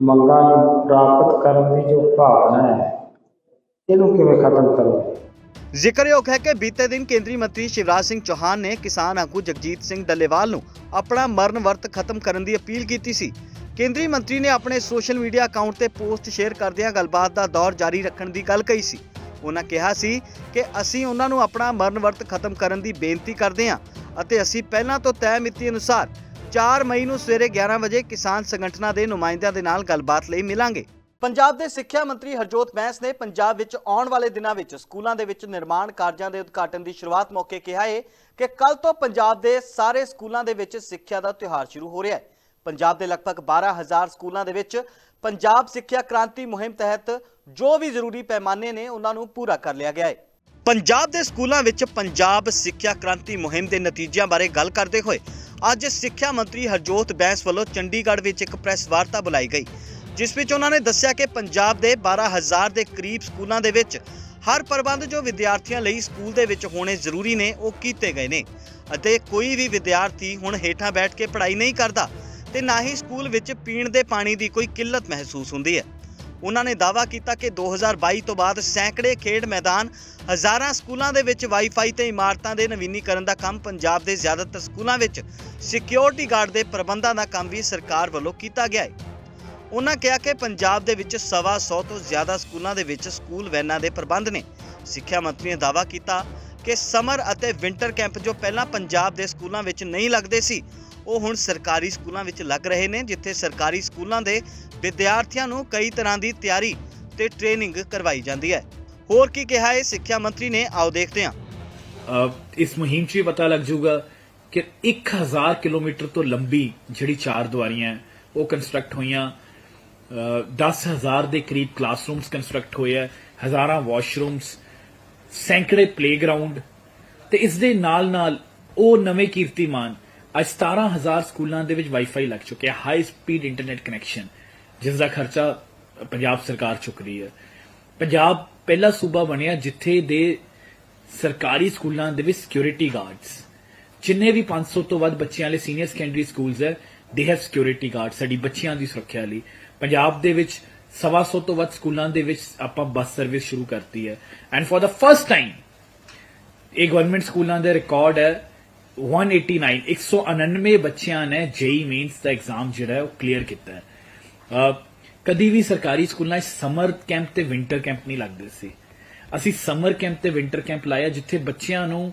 ਮੰਗਾਂ ਨੂੰ ਪ੍ਰਾਪਤ ਕਰਨ ਦੀ ਜੋ ਭਾਵਨਾ ਹੈ, ਇਹਨੂੰ ਕਿਵੇਂ ਖਤਮ ਕਰੋ? ਜ਼ਿਕਰਯੋਗ ਹੈ ਕਿ ਬੀਤੇ ਦਿਨ ਕੇਂਦਰੀ ਮੰਤਰੀ ਸ਼ਿਵਰਾਜ ਸਿੰਘ ਚੌਹਾਨ ਨੇ ਕਿਸਾਨ ਆਗੂ ਜਗਜੀਤ ਸਿੰਘ ਡੱਲੇਵਾਲ ਨੂੰ ਆਪਣਾ ਮਰਨ ਵਰਤ ਖਤਮ ਕਰਨ ਦੀ ਅਪੀਲ ਕੀਤੀ ਸੀ। ਕੇਂਦਰੀ ਮੰਤਰੀ ਨੇ ਆਪਣੇ ਸੋਸ਼ਲ ਮੀਡੀਆ ਅਕਾਊਂਟ ਤੇ ਪੋਸਟ ਸ਼ੇਅਰ ਕਰਦਿਆਂ ਗੱਲਬਾਤ ਦਾ ਦੌਰ ਜਾਰੀ ਰੱਖਣ ਦੀ ਗੱਲ ਕਹੀ ਸੀ। ਉਹਨਾਂ ਕਿਹਾ ਸੀ ਕਿ ਅਸੀਂ ਉਹਨਾਂ ਨੂੰ ਆਪਣਾ ਮਰਨ ਵਰਤ ਖਤਮ ਕਰਨ ਦੀ ਬੇਨਤੀ ਕਰਦੇ ਹਾਂ ਅਤੇ ਅਸੀਂ ਪਹਿਲਾਂ ਤੋਂ ਤੈਅ ਮਿਤੀ ਅਨੁਸਾਰ 4 ਮਈ ਨੂੰ ਸਵੇਰੇ 11 ਵਜੇ ਕਿਸਾਨ ਸੰਗਠਨਾਂ ਦੇ ਨੁਮਾਇੰਦਿਆਂ ਦੇ ਨਾਲ ਗੱਲਬਾਤ ਲਈ ਮਿਲਾਂਗੇ। ਪੰਜਾਬ ਦੇ ਸਿੱਖਿਆ ਮੰਤਰੀ ਹਰਜੋਤ ਬੈਂਸ ਨੇ ਪੰਜਾਬ ਵਿੱਚ ਆਉਣ ਵਾਲੇ ਦਿਨਾਂ ਵਿੱਚ ਸਕੂਲਾਂ ਦੇ ਵਿੱਚ ਨਿਰਮਾਣ ਕਾਰਜਾਂ ਦੇ ਉਦਘਾਟਨ ਦੀ ਸ਼ੁਰੂਆਤ ਮੌਕੇ ਕਿਹਾ ਹੈ ਕਿ ਕੱਲ ਤੋਂ ਪੰਜਾਬ ਦੇ ਸਾਰੇ ਸਕੂਲਾਂ ਦੇ ਵਿੱਚ ਸਿੱਖਿਆ ਦਾ ਤਿਉਹਾਰ ਸ਼ੁਰੂ ਹੋ ਰਿਹਾ ਹੈ। ਪੰਜਾਬ ਦੇ ਲਗਭਗ 12000 ਸਕੂਲਾਂ ਦੇ ਵਿੱਚ ਪੰਜਾਬ ਸਿੱਖਿਆ ਕ੍ਰਾਂਤੀ ਮੁਹਿੰਮ ਤਹਿਤ ਜੋ ਵੀ ਜ਼ਰੂਰੀ ਪੈਮਾਨੇ ਨੇ, ਉਹਨਾਂ ਨੂੰ ਪੂਰਾ ਕਰ ਲਿਆ ਗਿਆ ਹੈ। ਪੰਜਾਬ ਦੇ ਸਕੂਲਾਂ ਵਿੱਚ ਪੰਜਾਬ ਸਿੱਖਿਆ ਕ੍ਰਾਂਤੀ ਮੁਹਿੰਮ ਦੇ ਨਤੀਜਿਆਂ ਬਾਰੇ ਗੱਲ ਕਰਦੇ ਹੋਏ ਅੱਜ ਸਿੱਖਿਆ ਮੰਤਰੀ ਹਰਜੋਤ ਬੈਂਸ ਵੱਲੋਂ ਚੰਡੀਗੜ੍ਹ ਵਿੱਚ ਇੱਕ ਪ੍ਰੈਸ ਵਾਰਤਾ ਬੁਲਾਈ ਗਈ, ਜਿਸ ਵਿੱਚ ਉਹਨਾਂ ਨੇ ਦੱਸਿਆ ਕਿ ਪੰਜਾਬ ਦੇ 12000 ਦੇ ਕਰੀਬ ਸਕੂਲਾਂ ਦੇ ਵਿੱਚ ਹਰ ਪ੍ਰਬੰਧ ਜੋ ਵਿਦਿਆਰਥੀਆਂ ਲਈ ਸਕੂਲ ਦੇ ਵਿੱਚ ਹੋਣੇ ਜ਼ਰੂਰੀ ਨੇ, ਉਹ ਕੀਤੇ ਗਏ ਨੇ ਅਤੇ ਕੋਈ ਵੀ ਵਿਦਿਆਰਥੀ ਹੁਣ ਹੇਠਾਂ ਬੈਠ ਕੇ ਪੜ੍ਹਾਈ ਨਹੀਂ ਕਰਦਾ ਤੇ ਨਾ ਹੀ ਸਕੂਲ ਵਿੱਚ ਪੀਣ ਦੇ ਪਾਣੀ ਦੀ ਕੋਈ ਕਿੱਲਤ ਮਹਿਸੂਸ ਹੁੰਦੀ ਹੈ। ਉਹਨਾਂ ਨੇ ਦਾਅਵਾ ਕੀਤਾ ਕਿ 2022 ਤੋਂ ਬਾਅਦ ਸੈਂਕੜੇ ਖੇਡ ਮੈਦਾਨ ਹਜ਼ਾਰਾਂ ਸਕੂਲਾਂ ਦੇ ਵਿੱਚ ਵਾਈਫਾਈ ਤੇ ਇਮਾਰਤਾਂ ਦੇ ਨਵੀਨੀਕਰਨ ਦਾ ਕੰਮ ਪੰਜਾਬ ਦੇ ਜ਼ਿਆਦਾਤਰ ਸਕੂਲਾਂ ਵਿੱਚ ਸਿਕਿਉਰਿਟੀ ਗਾਰਡ ਦੇ ਪ੍ਰਬੰਧਾਂ ਦਾ ਕੰਮ ਵੀ ਸਰਕਾਰ ਵੱਲੋਂ ਕੀਤਾ ਗਿਆ ਹੈ। ਉਹਨਾਂ ਕਿਹਾ ਕਿ ਪੰਜਾਬ ਦੇ ਵਿੱਚ ਸਵਾ ਸੌ ਤੋਂ ਜ਼ਿਆਦਾ ਸਕੂਲਾਂ ਦੇ ਵਿੱਚ ਸਕੂਲ ਵੈਨਾਂ ਦੇ ਪ੍ਰਬੰਧ ਨੇ। ਸਿੱਖਿਆ ਮੰਤਰੀ ਨੇ ਦਾਅਵਾ ਕੀਤਾ ਕਿ ਸਮਰ ਅਤੇ ਵਿੰਟਰ ਕੈਂਪ ਜੋ ਪਹਿਲਾਂ ਪੰਜਾਬ ਦੇ ਸਕੂਲਾਂ ਵਿੱਚ ਨਹੀਂ ਲੱਗਦੇ ਸੀ ਉਹ ਹੁਣ ਸਰਕਾਰੀ ਸਕੂਲਾਂ ਵਿੱਚ ਲੱਗ ਰਹੇ ਨੇ ਜਿੱਥੇ ਸਰਕਾਰੀ ਸਕੂਲਾਂ ਦੇ ਵਿਦਿਆਰਥੀਆਂ ਨੂੰ ਕਈ ਤਰ੍ਹਾਂ ਦੀ ਤਿਆਰੀ ਤੇ ਟ੍ਰੇਨਿੰਗ ਕਰਵਾਈ ਜਾਂਦੀ ਹੈ। ਹੋਰ ਕੀ ਕਿਹਾ ਹੈ ਸਿੱਖਿਆ ਮੰਤਰੀ ਨੇ? ਆਓ ਦੇਖਦੇ ਹਾਂ। ਇਸ ਮੁਹਿੰਮ 'ਚ ਪਤਾ ਲੱਗ ਜਾਊਗਾ ਕਿ 1000 ਕਿਲੋਮੀਟਰ ਤੋਂ ਲੰਬੀ ਜਿਹੜੀ ਚਾਰ ਦੀਵਾਰੀਆਂ ਹੈ, ਉਹ ਕੰਸਟਰਕਟ ਹੋਈਆਂ। ਅ, 10000 ਦੇ ਕਰੀਬ ਕਲਾਸਰੂਮਸ ਕੰਸਟਰਕਟ ਹੋਏ ਹੈ ਹਜ਼ਾਰਾਂ ਵਾਸ਼ਰੂਮਸ ਸੈਂਕੜੇ ਪਲੇਗਰਾਉਂਡ ਤੇ ਇਸ ਦੇ ਨਾਲ ਨਾਲ ਉਹ ਨਵੇਂ ਕੀਰਤੀਮਾਨ ਅੱਜ 17000 ਸਕੂਲਾਂ ਦੇ ਵਿੱਚ ਵਾਈਫਾਈ ਲੱਗ ਚੁੱਕਿਆ ਹਾਈ ਸਪੀਡ ਇੰਟਰਨੈਟ ਕਨੈਕਸ਼ਨ ਜਿਸ ਦਾ ਖਰਚਾ ਪੰਜਾਬ ਸਰਕਾਰ ਚੁੱਕ ਰਹੀ ਹੈ। ਪੰਜਾਬ ਪਹਿਲਾ ਸੂਬਾ ਬਣਿਆ ਜਿੱਥੇ ਦੇ ਸਰਕਾਰੀ ਸਕੂਲਾਂ ਦੇ ਵਿੱਚ ਸਿਕਿਉਰਿਟੀ ਗਾਰਡਸ ਜਿੰਨੇ ਵੀ 500 ਤੋਂ ਵੱਧ ਬੱਚਿਆਂ ਲਈ ਸੀਨੀਅਰ ਸੈਕੰਡਰੀ ਸਕੂਲਸ ਹੈ ਦੇ ਹੈਵ ਸਿਕਿਉਰਿਟੀ ਗਾਰਡ ਸਾਡੀ ਬੱਚਿਆਂ ਦੀ ਸੁਰੱਖਿਆ ਲਈ। ਪੰਜਾਬ ਦੇ ਵਿੱਚ ਸਵਾ ਸੌ ਤੋਂ ਵੱਧ ਸਕੂਲਾਂ ਦੇ ਵਿੱਚ ਆਪਾਂ ਬੱਸ ਸਰਵਿਸ ਸ਼ੁਰੂ ਕਰਤੀ ਹੈ। And for the first time ਇਹ ਗਵਰਨਮੈਂਟ ਸਕੂਲਾਂ ਦਾ ਰਿਕਾਰਡ ਹੈ 189 199 ਬੱਚਿਆਂ ਨੇ ਜੇਈ ਮੇਨਸ ਦਾ ਐਗਜ਼ਾਮ ਜਿਹੜਾ ਹੈ ਉਹ ਕਲੀਅਰ ਕੀਤਾ ਹੈ ਕਦੀ ਵੀ ਸਰਕਾਰੀ ਸਕੂਲਾਂ 'ਚ ਸਮਰ ਕੈਂਪ ਤੇ ਵਿੰਟਰ ਕੈਂਪ ਨਹੀਂ ਲੱਗਦੇ ਸੀ ਅਸੀਂ ਸਮਰ ਕੈਂਪ ਤੇ ਵਿੰਟਰ ਕੈਂਪ ਲਾਇਆ ਜਿੱਥੇ ਬੱਚਿਆਂ ਨੂੰ